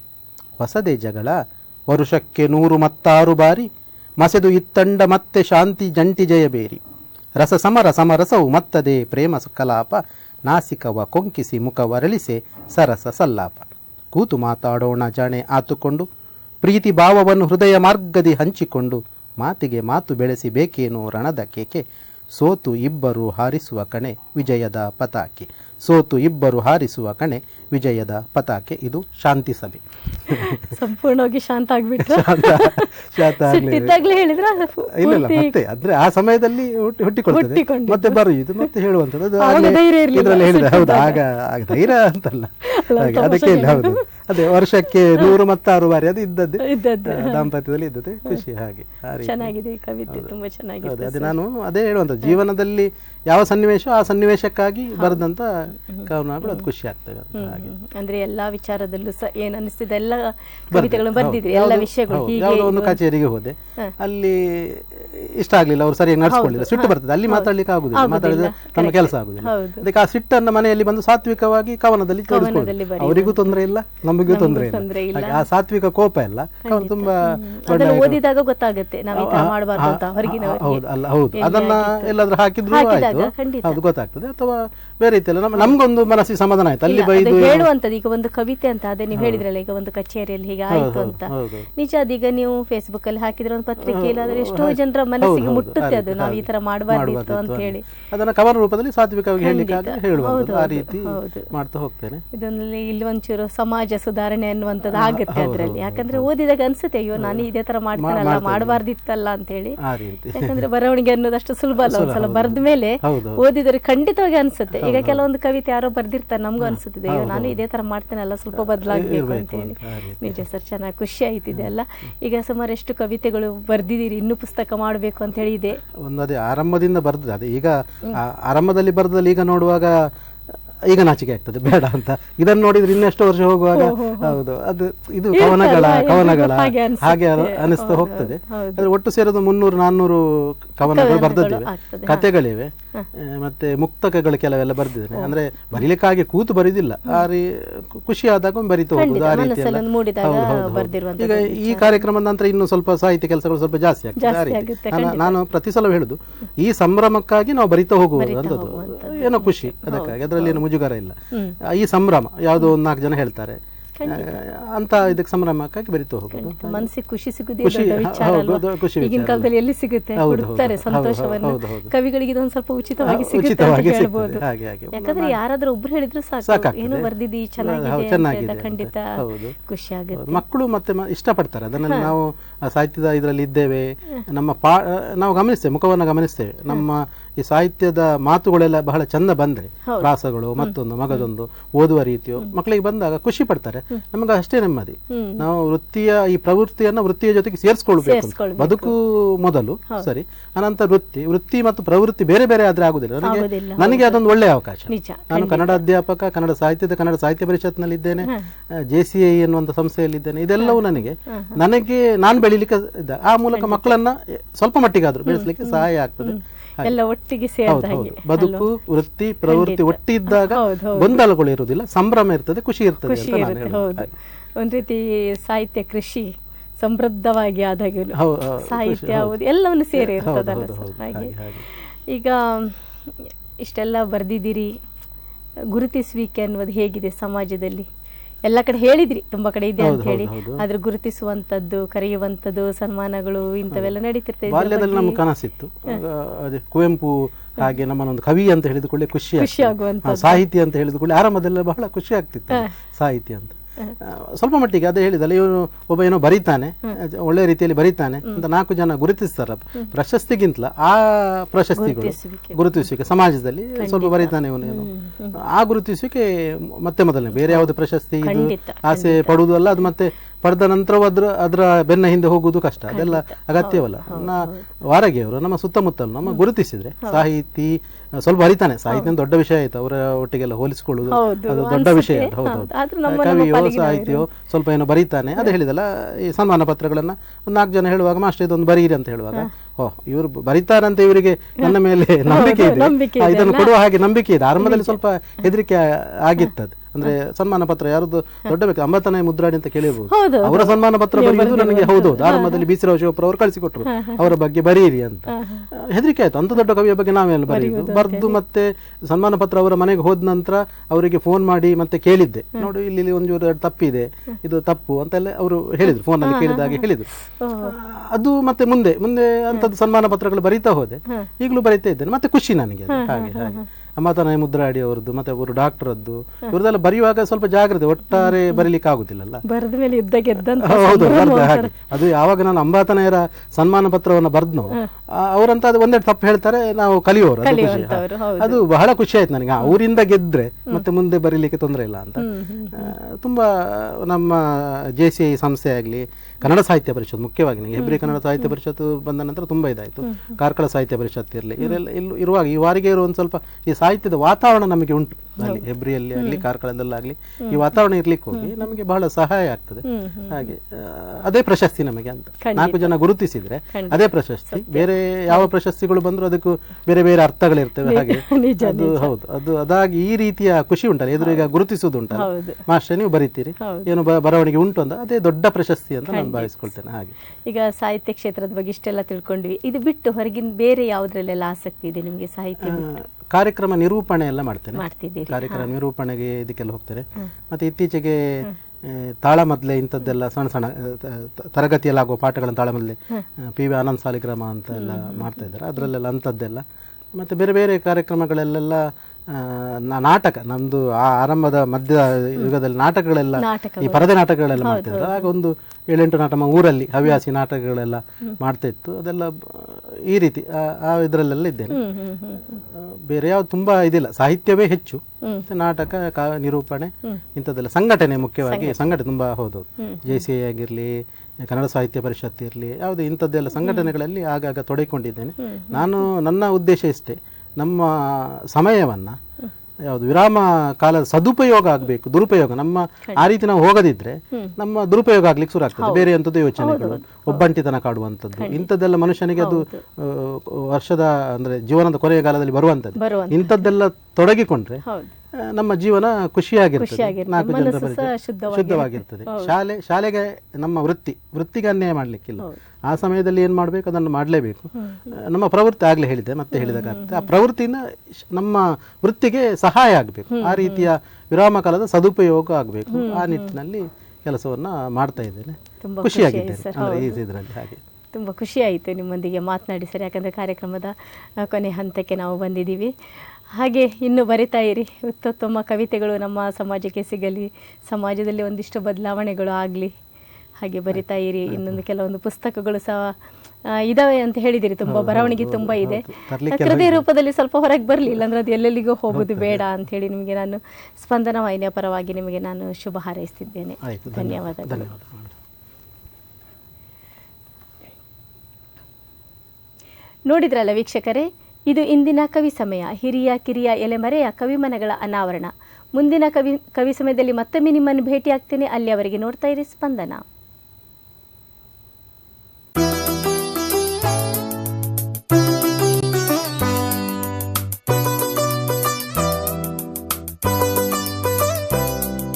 ಹೊಸದೇ ಜಗಳ, ವರುಷಕ್ಕೆ ನೂರು ಮತ್ತಾರು ಬಾರಿ, ಮಸೆದು ಇತ್ತಂಡ ಮತ್ತೆ ಶಾಂತಿ ಜಂಟಿ ಜಯಬೇರಿ ರಸ ಸಮರ ಸಮರಸವು ಮತ್ತದೇ ಪ್ರೇಮ ಕಲಾಪ, ನಾಸಿಕವ ಕೊಂಕಿಸಿ ಮುಖವರಳಿಸೆ ಸರಸ ಸಲ್ಲಾಪ. ಕೂತು ಮಾತಾಡೋಣ ಜಾಣೆ ಆತುಕೊಂಡು, ಪ್ರೀತಿ ಭಾವವನ್ನು ಹೃದಯ ಮಾರ್ಗದಿ ಹಂಚಿಕೊಂಡು, ಮಾತಿಗೆ ಮಾತು ಬೆಳೆಸಿ ಬೇಕೇನೋ ರಣದ ಕೇಕೆ ಸೋತು ಇಬ್ಬರು ಹಾರಿಸುವ ಕಣೆ ವಿಜಯದ ಪತಾಕೆ. ಸೋತು ಇಬ್ಬರು ಹಾರಿಸುವ ಕಣೆ ವಿಜಯದ ಪತಾಕೆ ಇದು ಶಾಂತಿ ಸಭೆ. ಸಂಪೂರ್ಣವಾಗಿ ಶಾಂತ ಆಗ್ಬಿಟ್ಟು ಇಲ್ಲ ಇಲ್ಲ ಮತ್ತೆ ಅಂದ್ರೆ ಆ ಸಮಯದಲ್ಲಿ ಹುಟ್ಟಿ- ಹುಟ್ಟಿಕೊಳ್ತದೆ. ಮತ್ತೆ ಬರೆಯುವುದು ಮತ್ತೆ ಹೇಳುವಂತದ್ದು ಇದ್ರಲ್ಲಿ ಹೇಳಿದೆ. ಹೌದು ಆಗ ಧೈರ್ಯ ಅಂತಲ್ಲ. ಅದಕ್ಕೆ ಇಲ್ಲ ಹೌದು. ಅದೇ ವರ್ಷಕ್ಕೆ ನೂರು ಮತ್ತಾರು ಬಾರಿ ಅದು ಇದ್ದದ್ದು. ದಾಂಪತ್ಯದಲ್ಲಿ ಇದ್ದದ್ದು. ಖುಷಿ ಹಾಗೆ ಚೆನ್ನಾಗಿದೆ ಕವಿತೆ ತುಂಬಾ ಚೆನ್ನಾಗಿದೆ ಅದೇ ನಾನು ಅದೇ ಹೇಳುವಂತ ಜೀವನದಲ್ಲಿ ಯಾವ ಸನ್ನಿವೇಶ ಆ ಸನ್ನಿವೇಶಕ್ಕಾಗಿ ಬರೆದಂತ ಕವನಗಳು ಅದು ಖುಷಿ ಆಗ್ತವೆ ಹಾಗೆ. ಅಂದ್ರೆ ಎಲ್ಲಾ ವಿಚಾರದಲ್ಲೂ ಸಹ ಏನ್ ಅನಿಸ್ತಿದೆ ಎಲ್ಲ ಕವಿತೆಗಳು ಬರ್ದಿದ್ರಿ ಎಲ್ಲ ವಿಷಯಗಳು ಒಂದು ಕಚೇರಿಗೆ ಹೋದೆ. ಅಲ್ಲಿ ಇಷ್ಟ ಆಗ್ಲಿಲ್ಲ ಅವ್ರು ಸರಿಯಾಗಿ ನಡ್ಸ್ಕೊಂಡಿಲ್ಲ. ಸಿಟ್ಟು ಬರ್ತದೆ. ಅಲ್ಲಿ ಮಾತಾಡ್ಲಿಕ್ಕೆ ಆಗುದಿಲ್ಲ. ಮಾತಾಡಿದ್ರೆ ನಮ್ಮ ಕೆಲಸ ಆಗುದಿಲ್ಲ. ಅದಕ್ಕೆ ಆ ಸಿಟ್ಟನ್ನ ಮನೆಯಲ್ಲಿ ಬಂದು ಸಾತ್ವಿಕವಾಗಿ ಕವನದಲ್ಲಿ ತೋರಿಸ್ಕೊಳ್ಳಿ ಅವರಿಗೂ ತೊಂದರೆ ಇಲ್ಲ ನಮಗೂ ತೊಂದರೆ ಇಲ್ಲ. ಆ ಸಾತ್ವಿಕ ಕೋಪ ಇಲ್ಲ ಕವನ ತುಂಬಾ ಓದಿದಾಗ ಗೊತ್ತಾಗುತ್ತೆ. ಹೌದು ಅಲ್ಲ ಹೌದು. ಅದನ್ನ. ಎಲ್ಲಾದ್ರೂ ಹಾಕಿದ್ರು ಆಯ್ತು. ಹೌದು ಗೊತ್ತಾಗ್ತದೆ. ಅಥವಾ ಬೇರೆ ರೀತಿಯಲ್ಲ ನಮ್ಗೊಂದು ಮನಸ್ಸಿಗೆ ಸಮಾಧಾನ ಆಯ್ತು. ಅಲ್ಲಿ ಬೈದು ಹೇಳುವಂತದ್ದು ಈಗ ಒಂದು ಕವಿತೆ ಅಂತ ಅದೇ ನೀವು ಹೇಳಿದ್ರಲ್ಲ ಈಗ ಒಂದು ಕಚೇರಿಯಲ್ಲಿ ಹೀಗೆ ಆಯ್ತು ಅಂತ. ನಿಜ ಅದೀಗ ನೀವು ಫೇಸ್ಬುಕ್ ಅಲ್ಲಿ ಹಾಕಿದ್ರೆ ಒಂದು ಪತ್ರಿಕೆಯಲ್ಲಿ ಆದ್ರೆ ಎಷ್ಟೋ ಜನರ ಮನಸ್ಸಿಗೆ ಮುಟ್ಟುತ್ತೆ ಅದು ನಾವು ಈ ತರ ಮಾಡಬಾರ್ದಿತ್ತು ಅಂತ ಹೇಳಿ. ಅದನ್ನ ಕವರ್ ರೂಪದಲ್ಲಿ ಸಾತ್ವಿಕವಾಗಿ. ಆ ರೀತಿ. ಮಾಡ್ತಾ ಹೋಗ್ತೇನೆ. ಇದೊಂದು ಇಲ್ಲಿ ಒಂಚೂರು ಸಮಾಜ ಸುಧಾರಣೆ ಅನ್ನುವಂಥದ್ದು ಆಗುತ್ತೆ ಅದರಲ್ಲಿ. ಯಾಕಂದ್ರೆ ಓದಿದಾಗ ಅನ್ಸುತ್ತೆ ಅಯ್ಯೋ ನಾನು ಇದೇ ತರ ಮಾಡ್ತಾನಲ್ಲ ಮಾಡ್ತಾ ಮಾಡಬಾರ್ದಿತ್ತಲ್ಲ ಅಂತ ಹೇಳಿ. ಯಾಕಂದ್ರೆ ಬರವಣಿಗೆ ಅನ್ನೋದಷ್ಟು ಸುಲಭ ಅಲ್ಲ ಒಂದ್ಸಲ ಬರೆದ ಮೇಲೆ. ಓದಿದರೆ ಖಂಡಿತವಾಗಿ ಅನ್ಸುತ್ತೆ. ಈಗ ಕೆಲವೊಂದು ಕವಿತೆ ಯಾರೋ ಬರ್ದಿರ್ತಾರೆ ನಮ್ಗೂ ಅನ್ಸುತ್ತಿದೆ. ಅಯ್ಯೋ ನಾನು ಇದೇ ತರ ಮಾಡ್ತೇನಲ್ಲ ಸ್ವಲ್ಪ ಬದಲಾಗಬೇಕು ಇರ್ಬೇಕು ಅಂತ ಹೇಳಿ. ಅಂತ, ಆ ರೀತಿ. ನಿಜ ಸರ್ ಚೆನ್ನಾಗಿ ಖುಷಿ ಆಯ್ತಿದೆ ಅಲ್ಲ. ಈಗ ಸುಮಾರು ಎಷ್ಟು ಕವಿತೆಗಳು ಬರ್ದಿದ್ದೀರಿ ಇನ್ನು ಪುಸ್ತಕ ಮಾಡಬೇಕು ಅಂತ ಹೇಳಿ ಇದೆ? ಒಂದು ಅದೇ ಆರಂಭದಿಂದ ಬರ್ದು ಅದೇ ಈಗ ಆರಂಭದಲ್ಲಿ ಬರ್ದಲ್ಲಿ ಈಗ ನೋಡುವಾಗ ಈಗ ನಾಚಿಕೆ ಆಗ್ತದೆ ಬೇಡ ಅಂತ. ಇದನ್ನು ನೋಡಿದ್ರೆ ಇನ್ನೆಷ್ಟು ವರ್ಷ ಹೋಗುವಾಗ ಹೌದು. ಅದು ಇದು ಕವನಗಳ ಕವನಗಳ ಹಾಗೆ ಅನಿಸ್ತಾ ಹೋಗ್ತದೆ. ಅದ್ರ ಒಟ್ಟು ಸೇರೋದು ಮುನ್ನೂರು ನಾನ್ನೂರು ಕವನಗಳು ಬರ್ದಿದ್ದೇವೆ. ಕತೆಗಳಿವೆ ಮತ್ತೆ ಮುಕ್ತಕಗಳು ಕೆಲವೆಲ್ಲ ಬರ್ದಿದ್ದೇನೆ ಅಂದ್ರೆ ಬರೀಲಿಕ್ಕಾಗಿ ಕೂತು ಬರಿದಿಲ್ಲ. ಆ ರೀ ಖುಷಿ ಆದಾಗ ಒಮ್ಮೆ ಬರಿತಾ ಹೋಗುದು ಆ ರೀತಿ ಈಗ ಈ ಕಾರ್ಯಕ್ರಮದ ನಂತರ ಇನ್ನು ಸ್ವಲ್ಪ ಸಾಹಿತ್ಯ ಕೆಲಸಗಳು ಸ್ವಲ್ಪ ಜಾಸ್ತಿ ಆಗ್ತದೆ ಆ ರೀತಿ. ಆಗುತ್ತೆ, ನಾನು-. ಪ್ರತಿ ಸಲ ಹೇಳುದು ಈ ಸಂಭ್ರಮಕ್ಕಾಗಿ ನಾವು ಬರಿತಾ ಹೋಗುವುದು ಅಂತದ್ದು ಏನೋ ಖುಷಿ ಅದಕ್ಕಾಗಿ. ಅದರಲ್ಲಿ ಏನು ಮುಜುಗರ ಇಲ್ಲ. ಈ ಸಂಭ್ರಮ ಯಾವುದೋ ಒಂದು ನಾಲ್ಕು ಜನ ಹೇಳ್ತಾರೆ ಅಂತ ಇದಕ್ಕೆ ಸಂಭ್ರಮಕ್ಕಾಗಿ ಬರಿತು ಹೋಗುದು. ಮನಸ್ಸಿಗೆ ಖುಷಿ ಸಿಗುದೇ ಖುಷಿ, ಈಗಿನ ಕಾಲದಲ್ಲಿ ಎಲ್ಲಿ ಸಿಗುತ್ತೆ? ಹೌದು, ಸಂತೋಷವನ್ನು. ಕವಿಗಳಿಗೆ ಇದೊಂದು ಸ್ವಲ್ಪ ಉಚಿತವಾಗಿ ಸಿಗುತ್ತೆ ಹೇಳ್ಬೋದು. ಯಾಕಂದ್ರೆ ಯಾರಾದ್ರೂ ಒಬ್ರು ಹೇಳಿದ್ರು ಸಾಕು. ಏನು ಬರ್ದಿದ್ದಿ ಚೆನ್ನಾಗಿದೆ. ಖಂಡಿತ ಹೌದು. ಖುಷಿ ಆಗುತ್ತೆ. ಮಕ್ಕಳು ಮತ್ತೆ ಇಷ್ಟಪಡ್ತಾರೆ. ಅದನ್ನ ನಾವು ಸಾಹಿತ್ಯದ ಇದರಲ್ಲಿ ಇದ್ದೇವೆ. ನಮ್ಮ ಪಾ ನಾವು ಗಮನಿಸ್ತೇವೆ ಮುಖವನ್ನು ಗಮನಿಸ್ತೇವೆ. ನಮ್ಮ ಈ ಸಾಹಿತ್ಯದ ಮಾತುಗಳೆಲ್ಲ ಬಹಳ ಚಂದ ಬಂದ್ರೆ. ಪ್ರಾಸಗಳು ಮತ್ತೊಂದು ಮಗದೊಂದು ಓದುವ ರೀತಿಯು ಮಕ್ಕಳಿಗೆ ಬಂದಾಗ ಖುಷಿ ಪಡ್ತಾರೆ. ನಮಗೆ ಅಷ್ಟೇ ನೆಮ್ಮದಿ. ನಾವು ವೃತ್ತಿಯ ಈ ಪ್ರವೃತ್ತಿಯನ್ನ ವೃತ್ತಿಯ ಜೊತೆಗೆ ಸೇರಿಸ್ಕೊಳ್ಬೇಕು. ಬದುಕು ಮೊದಲು ಸರಿ. ಅನಂತರ ವೃತ್ತಿ ವೃತ್ತಿ ಮತ್ತು ಪ್ರವೃತ್ತಿ ಬೇರೆ ಬೇರೆ ಆದ್ರೆ ಆಗುದಿಲ್ಲ. ನನಗೆ ನನಗೆ ಅದೊಂದು ಒಳ್ಳೆಯ ಅವಕಾಶ. ನಾನು ಕನ್ನಡ ಅಧ್ಯಾಪಕ ಕನ್ನಡ ಸಾಹಿತ್ಯದ ಕನ್ನಡ ಸಾಹಿತ್ಯ ಪರಿಷತ್ನಲ್ಲಿ ಇದ್ದೇನೆ ಜೆ ಸಿ ಐ ಎನ್ನುವಂತ ಸಂಸ್ಥೆಯಲ್ಲಿ ಇದ್ದೇನೆ ಇದೆಲ್ಲವೂ ನನಗೆ ನನಗೆ ನಾನು ಬೆಳಿಲಿಕ್ಕೆ ಇದ್ದ- ಆ ಮೂಲಕ ಮಕ್ಕಳನ್ನ ಸ್ವಲ್ಪ ಮಟ್ಟಿಗಾದ್ರೂ ಬೆಳೆಸಲಿಕ್ಕೆ ಸಹಾಯ ಆಗ್ತದೆ. ಎಲ್ಲ ಒಟ್ಟಿಗೆ ಸೇರಿದ ಹಾಗೆ. ಬದುಕು ವೃತ್ತಿ ಪ್ರವೃತ್ತಿ ಒಟ್ಟಿದ್ದಾಗ. ಗೊಂದಲಗಳು ಇರುವುದಿಲ್ಲ ಸಂಭ್ರಮ ಇರ್ತದೆ ಖುಷಿ ಇರ್ತದೆ ಖುಷಿ ಇರುತ್ತೆ. ಹೌದು. ಒಂದ್ ರೀತಿ ಸಾಹಿತ್ಯ ಕೃಷಿ ಸಮೃದ್ಧವಾಗಿ ಹೌದು, ಸಾಹಿತ್ಯ ಹೌದು. ಎಲ್ಲವನ್ನು ಸೇರಿ ಇರ್ತದಲ್ಲ ಸರ್ ಹಾಗೆ. ಈಗ ಇಷ್ಟೆಲ್ಲ ಬರೆದಿದ್ದೀರಿ ಗುರುತಿಸುವಿಕೆ ಅನ್ನೋದು ಹೇಗಿದೆ ಸಮಾಜದಲ್ಲಿ? ಎಲ್ಲ ಕಡೆ ಹೇಳಿದ್ರಿ ತುಂಬಾ ಕಡೆ ಇದೆ ಅಂತ ಹೇಳಿ. ಆದ್ರೆ ಗುರುತಿಸುವಂತದ್ದು ಕರೆಯುವಂತದ್ದು ಸನ್ಮಾನಗಳು ಇಂಥವೆಲ್ಲ ನಡೀತಿರ್ತದೆ ಬಾಲ್ಯದಲ್ಲಿ ಕನಸಿತ್ತು ಅದೇ ಕುವೆಂಪು ಹಾಗೆ ನಮ್ಮನ್ನೊಂದು ಕವಿ ಅಂತ ಹೇಳಿದ ಖುಷಿ ಖುಷಿ ಸಾಹಿತ್ಯ ಸಾಹಿತಿ ಅಂತ ಹೇಳಿದ ಆರಂಭದಲ್ಲಿ ಬಹಳ ಖುಷಿ ಆಗ್ತಿತ್ತು. ಸಾಹಿತಿ ಅಂತ. ಸ್ವಲ್ಪ ಮಟ್ಟಿಗೆ ಅದೇ ಹೇಳಿದಲ್ಲ ಇವನು ಒಬ್ಬ ಏನೋ ಬರೀತಾನೆ ಒಳ್ಳೆ ರೀತಿಯಲ್ಲಿ ಬರೀತಾನೆ ಅಂತ ನಾಲ್ಕು ಜನ ಗುರುತಿಸ್ತಾರ ಪ್ರಶಸ್ತಿಗಿಂತಲ ಆ ಪ್ರಶಸ್ತಿಗಳು ಗುರುತಿಸುವಿಕೆ. ಸಮಾಜದಲ್ಲಿ ಸ್ವಲ್ಪ ಬರೀತಾನೆ ಇವನು ಏನು. ಆ ಗುರುತಿಸುವಿಕೆ ಮತ್ತೆ ಮೊದಲನೇ ಬೇರೆ ಯಾವುದು ಪ್ರಶಸ್ತಿ ಇದು? ಆಸೆ ಪಡುವುದು ಅಲ್ಲ ಅದು ಮತ್ತೆ ಪಡೆದ ನಂತರವೂ ಅದ್ರ ಅದರ ಬೆನ್ನ ಹಿಂದೆ ಹೋಗುವುದು ಕಷ್ಟ. ಅದೆಲ್ಲ ಅಗತ್ಯವಲ್ಲ. ನಾ ವಾರಗೆ ಅವರು ನಮ್ಮ ಸುತ್ತಮುತ್ತಲು ನಮ್ಮ ಗುರುತಿಸಿದ್ರೆ ಸಾಹಿತಿ ಸ್ವಲ್ಪ ಬರಿತಾನೆ ಸಾಹಿತ್ಯ ದೊಡ್ಡ ವಿಷಯ ಆಯ್ತು. ಅವರ ಒಟ್ಟಿಗೆಲ್ಲ ಹೋಲಿಸಿಕೊಳ್ಳುದು ಅದು ದೊಡ್ಡ ವಿಷಯ. ಕವಿಯೋ ಸಾಹಿತ್ಯೋ ಸ್ವಲ್ಪ ಏನೋ ಬರೀತಾನೆ. ಅದು ಹೇಳಿದಲ್ಲ ಈ ಸನ್ಮಾನ ಪತ್ರಗಳನ್ನ ಒಂದು ನಾಲ್ಕು ಜನ ಹೇಳುವಾಗ ಮಾಸ್ಟರ್ ಇದೊಂದು ಬರೀರಿ ಅಂತ ಹೇಳುವಾಗ ಓ ಇವರು ಬರೀತಾರಂತ ಇವರಿಗೆ ನನ್ನ ಮೇಲೆ ನಂಬಿಕೆ ಇದೆ. ಇದನ್ನು ಕೊಡುವ ಹಾಗೆ ನಂಬಿಕೆ ಇದೆ. ಆರಂಭದಲ್ಲಿ ಸ್ವಲ್ಪ ಹೆದರಿಕೆ ಆಗಿತ್ತದು. ಅಂದ್ರೆ ಸನ್ಮಾನ ಪತ್ರ ಯಾರದ್ದು ದೊಡ್ಡ ಬೇಕು ಅಂಬತನ ಮುದ್ರಾಡಿ ಅಂತ ಕೇಳಿರ್ಬೋದು. ಅವರ ಸನ್ಮಾನ ಪತ್ರ ಬರೆಯುವುದು ನನಗೆ ಹೌದು. ಆರಂಭದಲ್ಲಿ ಬಿ ಸಿ ಶಿವಪ್ಪ ಅವರು ಕಳಿಸಿಕೊಟ್ರು. ಅವರ ಬಗ್ಗೆ ಬರೀರಿ ಅಂತ. ಹೆದರಿಕೆ ಆಯ್ತು. ಅಂತ ದೊಡ್ಡ ಕವಿಯ ಬಗ್ಗೆ ನಾವೆಲ್ಲ ಬರೆಯುವುದು. ಬರೆದು ಮತ್ತೆ ಸನ್ಮಾನ ಪತ್ರ ಅವರ ಮನೆಗೆ ಹೋದ ನಂತರ ಅವರಿಗೆ ಫೋನ್ ಮಾಡಿ ಮತ್ತೆ ಕೇಳಿದ್ದೆ. ನೋಡು ಇಲ್ಲಿ ಇಲ್ಲಿ ಒಂಚೂರು ತಪ್ಪಿದೆ. ಇದು ತಪ್ಪು ಅಂತೆಲ್ಲ ಅವರು ಹೇಳಿದ್ರು. ಫೋನ್ ಅಲ್ಲಿ ಕೇಳಿದಾಗೆ ಹೇಳಿದ್ರು. ಅದು ಮತ್ತೆ ಮುಂದೆ ಮುಂದೆ ಅಂತದ್ದು ಸನ್ಮಾನ ಪತ್ರಗಳು ಬರೀತಾ ಹೋದೆ. ಈಗಲೂ ಬರೀತಾ ಇದ್ದೇನೆ. ಮತ್ತೆ ಖುಷಿ ನನಗೆ. ಹಾಗೆ ಹಾಗೆ. ಅಮ್ಮತನ ಮುದ್ರಾಡಿ ಅವರದ್ದು ಮತ್ತೆ ಅವರು ಡಾಕ್ಟರ್ ಅದ್ದು ಬರಿಯುವಾಗ ಬರೆಯುವಾಗ ಸ್ವಲ್ಪ ಜಾಗ್ರತೆ ಒಟ್ಟಾರೆ ಬರೀಲಿಕ್ಕೆ ಆಗುದಿಲ್ಲ ಬರೆದ ಮೇಲೆ ಯುದ್ಧ ಗೆದ್ದಂತ ಹೌದು ಹಾಗೆ. ಅದು ಯಾವಾಗ ನಾನು ಅಂಬಾತನೆಯರ ಸನ್ಮಾನ ಪತ್ರವನ್ನ ಬರ್ದ್ನೋ ಅವರಂತ ಅದು ಒಂದೆರಡು ತಪ್ಪು ಹೇಳ್ತಾರೆ ನಾವು ಕಲಿಯೋರು ಅದು ಬಹಳ ಖುಷಿ ಆಯ್ತು ನನಗೆ. ಅವರಿಂದ ಗೆದ್ರೆ ಮತ್ತೆ ಮುಂದೆ ಬರೀಲಿಕ್ಕೆ ತೊಂದರೆ ಇಲ್ಲ ಅಂತ. ತುಂಬಾ ನಮ್ಮ ಜೆ ಸಿ ಐ ಸಂಸ್ಥೆ ಆಗಲಿ ಕನ್ನಡ ಸಾಹಿತ್ಯ ಪರಿಷತ್ ಮುಖ್ಯವಾಗಿ ನನಗೆ ಹೆಬ್ರಿ ಕನ್ನಡ ಸಾಹಿತ್ಯ ಪರಿಷತ್ ಬಂದ ನಂತರ ತುಂಬಾ ಇದಾಯಿತು. ಕಾರ್ಕಳ ಸಾಹಿತ್ಯ ಪರಿಷತ್ ಇರಲಿ. ಇಲ್ಲಿ ಇರುವಾಗ ಈ ವಾರಿಗೆ ಇರುವ ಒಂದು ಸ್ವಲ್ಪ ಈ ಸಾಹಿತ್ಯದ ವಾತಾವರಣ ನಮಗೆ ಉಂಟು. ಅಲ್ಲಿ ಹೆಬ್ರಿಯಲ್ಲಿ ಆಗಲಿ ಕಾರ್ಕಳದಲ್ಲಾಗ್ಲಿ ಈ ವಾತಾವರಣ ಇರ್ಲಿಕ್ಕೆ ಹೋಗಿ ನಮಗೆ ಬಹಳ ಸಹಾಯ ಆಗ್ತದೆ. ಹಾಗೆ ಅದೇ ಪ್ರಶಸ್ತಿ ನಮಗೆ ಅಂತ. ನಾಲ್ಕು ಜನ ಗುರುತಿಸಿದ್ರೆ ಅದೇ ಪ್ರಶಸ್ತಿ. ಬೇರೆ ಯಾವ ಪ್ರಶಸ್ತಿಗಳು ಬಂದ್ರು ಅದಕ್ಕೂ ಬೇರೆ ಬೇರೆ ಅರ್ಥಗಳಿರ್ತವೆ. ಹಾಗೆ ಅದು ಹೌದು. ಅದು ಅದಾಗಿ ಈ ರೀತಿಯ ಖುಷಿ ಉಂಟಲ್ಲ. ಎದುರು ಈಗ ಗುರುತಿಸುವುದು ಉಂಟಲ್ಲ. ಮಾಸ್ಟರ್ ನೀವು ಬರೀತೀರಿ. ಏನು ಬರವಣಿಗೆ ಉಂಟು ಅಂತ ಅದೇ ದೊಡ್ಡ ಪ್ರಶಸ್ತಿ ಅಂತ ನಾನು ಭಾವಿಸ್ಕೊಳ್ತೇನೆ. ಹಾಗೆ. ಈಗ ಸಾಹಿತ್ಯ ಕ್ಷೇತ್ರದ ಬಗ್ಗೆ ಇಷ್ಟೆಲ್ಲ ತಿಳ್ಕೊಂಡ್ವಿ. ಇದು ಬಿಟ್ಟು ಹೊರಗಿನ ಬೇರೆ ಯಾವುದ್ರಲ್ಲೆಲ್ಲ ಆಸಕ್ತಿ ಇದೆ ನಿಮಗೆ ಸಾಹಿತ್ಯ ಕಾರ್ಯಕ್ರಮ ನಿರೂಪಣೆ ಎಲ್ಲ ಮಾಡ್ತೇನೆ. ಕಾರ್ಯಕ್ರಮ ನಿರೂಪಣೆಗೆ ಇದಕ್ಕೆಲ್ಲ ಹೋಗ್ತಾರೆ ಮತ್ತೆ ಇತ್ತೀಚೆಗೆ ತಾಳ ತಾಳಮದ್ಲೆ ಇಂಥದ್ದೆಲ್ಲ ಸಣ್ಣ ಸಣ್ಣ ತರಗತಿಯಲ್ಲಿ ಆಗುವ ಪಾಠಗಳನ್ನು ತಾಳಮದ್ಲೆ ಪಿ ವಿ ಆನಂದ್ ಸಾಲಿಗ್ರಾಮ ಅಂತ ಎಲ್ಲ ಮಾಡ್ತಾ ಇದ್ದಾರೆ. ಅದರಲ್ಲೆಲ್ಲ ಅಂಥದ್ದೆಲ್ಲ. ಮತ್ತೆ ಬೇರೆ ಬೇರೆ ಕಾರ್ಯಕ್ರಮಗಳಲ್ಲೆಲ್ಲ ನಾಟಕ. ನಂದು ಆ ಆರಂಭದ ಮಧ್ಯ ಯುಗದಲ್ಲಿ ನಾಟಕಗಳೆಲ್ಲ ಈ ಪರದೆ ನಾಟಕಗಳೆಲ್ಲ ಮಾಡ್ತಾ ಇದ್ದಾರೆ. ಆಗ ಒಂದು ಏಳೆಂಟು ನಾಟಕ ಊರಲ್ಲಿ ಹವ್ಯಾಸಿ ನಾಟಕಗಳೆಲ್ಲ ಮಾಡ್ತಾ ಇತ್ತು. ಅದೆಲ್ಲ ಈ ರೀತಿ ಆ- ಆ ಇದರಲ್ಲೆಲ್ಲ ಇದ್ದೇನೆ. ಬೇರೆ ಯಾವ್ದು ತುಂಬಾ ಇದಿಲ್ಲ. ಸಾಹಿತ್ಯವೇ ಹೆಚ್ಚು. ಮತ್ತೆ ನಾಟಕ ಕಾ- ನಿರೂಪಣೆ ಇಂಥದ್ದೆಲ್ಲ ಸಂಘಟನೆ ಮುಖ್ಯವಾಗಿ ಸಂಘಟನೆ. ತುಂಬಾ ಹೌದು ಜೆ ಸಿ ಆಗಿರ್ಲಿ ಕನ್ನಡ ಸಾಹಿತ್ಯ ಪರಿಷತ್ ಇರಲಿ ಯಾವುದು ಇಂಥದ್ದೆಲ್ಲ ಸಂಘಟನೆಗಳಲ್ಲಿ ಆಗಾಗ ತೊಡಗಿಕೊಂಡಿದ್ದೇನೆ. ನಾನು ನನ್ನ ಉದ್ದೇಶ ಇಷ್ಟೇ ನಮ್ಮ ಸಮಯವನ್ನ ಯಾವುದು ವಿರಾಮ ಕಾಲದ ಸದುಪಯೋಗ ಆಗಬೇಕು ದುರುಪಯೋಗ. ನಮ್ಮ ಆ ರೀತಿ ನಾವು ಹೋಗದಿದ್ರೆ ನಮ್ಮ ದುರುಪಯೋಗ ಆಗ್ಲಿಕ್ಕೆ ಶುರು ಆಗ್ತದೆ. ಬೇರೆ ಎಂಥದ್ದು ಯೋಚನೆಗಳು ಒಬ್ಬಂಟಿತನ ಕಾಡುವಂಥದ್ದು. ಇಂಥದ್ದೆಲ್ಲ ಮನುಷ್ಯನಿಗೆ ಅದು ವರ್ಷದ ಅಂದ್ರೆ ಜೀವನದ ಕೊನೆಯ ಕಾಲದಲ್ಲಿ ಬರುವಂಥದ್ದು. ಇಂಥದ್ದೆಲ್ಲ ತೊಡಗಿಕೊಂಡ್ರೆ ನಮ್ಮ ಜೀವನ ಖುಷಿಯಾಗಿರ್ತದೆ. ನಾಲ್ಕು ಜನರ. ಶುದ್ಧವಾಗಿರ್ತದೆ. ಶಾಲೆ ಶಾಲೆಗೆ ನಮ್ಮ ವೃತ್ತಿ ವೃತ್ತಿಗೆ ಅನ್ಯಾಯ ಮಾಡ್ಲಿಕ್ಕಿಲ್ಲ. ಆ ಸಮಯದಲ್ಲಿ ಏನ್ ಮಾಡ್ಬೇಕು? ಅದನ್ನು ಮಾಡಲೇಬೇಕು. ನಮ್ಮ ಪ್ರವೃತ್ತಿ ಆಗ್ಲೇ ಹೇಳಿದೆ ಮತ್ತೆ ಹೇಳಿದಾಗತ್ತೆ ಆ ಪ್ರವೃತ್ತಿನ ನಮ್ಮ ವೃತ್ತಿಗೆ ಸಹಾಯ ಆಗಬೇಕು. ಆ ರೀತಿಯ ವಿರಾಮ ಕಾಲದ ಸದುಪಯೋಗ ಆಗಬೇಕು. ಆ ನಿಟ್ಟಿನಲ್ಲಿ ಕೆಲಸವನ್ನ ಮಾಡ್ತಾ ಇದ್ದೇನೆ. ತುಂಬಾ ಖುಷಿಯಾಗಿದ್ದೇನೆ. ಖುಷಿ ಆಯ್ತು ಅಂದ್ರೆ ಈ ಇದರಲ್ಲಿ ಹಾಗೆ. ತುಂಬ ಖುಷಿ ಆಯಿತು ನಿಮ್ಮೊಂದಿಗೆ ಮಾತನಾಡಿ ಸರ್. ಯಾಕಂದರೆ ಕಾರ್ಯಕ್ರಮದ ಕೊನೆ ಹಂತಕ್ಕೆ ನಾವು ಬಂದಿದ್ದೀವಿ. ಹಾಗೆ ಇನ್ನು ಬರಿತಾ ಇರಿ. ಉತ್ತಮ ಕವಿತೆಗಳು ನಮ್ಮ ಸಮಾಜಕ್ಕೆ ಸಿಗಲಿ ಸಮಾಜದಲ್ಲಿ ಒಂದಿಷ್ಟು ಬದಲಾವಣೆಗಳು ಆಗಲಿ. ಹಾಗೆ ಬರಿತಾ ಇರಿ. ಇನ್ನೊಂದು ಕೆಲವೊಂದು ಪುಸ್ತಕಗಳು ಸಹ ಇದಾವೆ ಅಂತ ಹೇಳಿದಿರಿ ತುಂಬಾ. ಬರವಣಿಗೆ ತುಂಬಾ ಇದೆ. ಕೃತಿ ರೂಪದಲ್ಲಿ ಸ್ವಲ್ಪ ಹೊರಗೆ ಬರಲಿ ಇಲ್ಲಾಂದ್ರೆ ಅದು ಎಲ್ಲೆಲ್ಲಿಗೂ ಹೋಗೋದು ಬೇಡ ಅಂತ ಹೇಳಿ ನಿಮಗೆ ನಾನು ಸ್ಪಂದನ ವಾಹಿನಿಯ ಪರವಾಗಿ ನಿಮಗೆ ನಾನು ಶುಭ ಹಾರೈಸ್ತಿದ್ದೇನೆ. ಧನ್ಯವಾದಗಳು. ಧನ್ಯವಾದ ನೋಡಿದ್ರಲ್ಲ ವೀಕ್ಷಕರೇ ಇದು ಇಂದಿನ ಕವಿ ಸಮಯ, ಹಿರಿಯ, ಕಿರಿಯ ಎಲೆಮರೆಯ ಕವಿಮನಗಳ ಅನಾವರಣ. ಮುಂದಿನ ಕವಿ ಕವಿ ಸಮಯದಲ್ಲಿ ಮತ್ತೊಮ್ಮೆ ನಿಮ್ಮನ್ನು ಭೇಟಿಯಾಗ್ತೇನೆ. ಅಲ್ಲಿ ಅವರಿಗೆ ನೋಡ್ತಾ ಇರಿ ಸ್ಪಂದನ.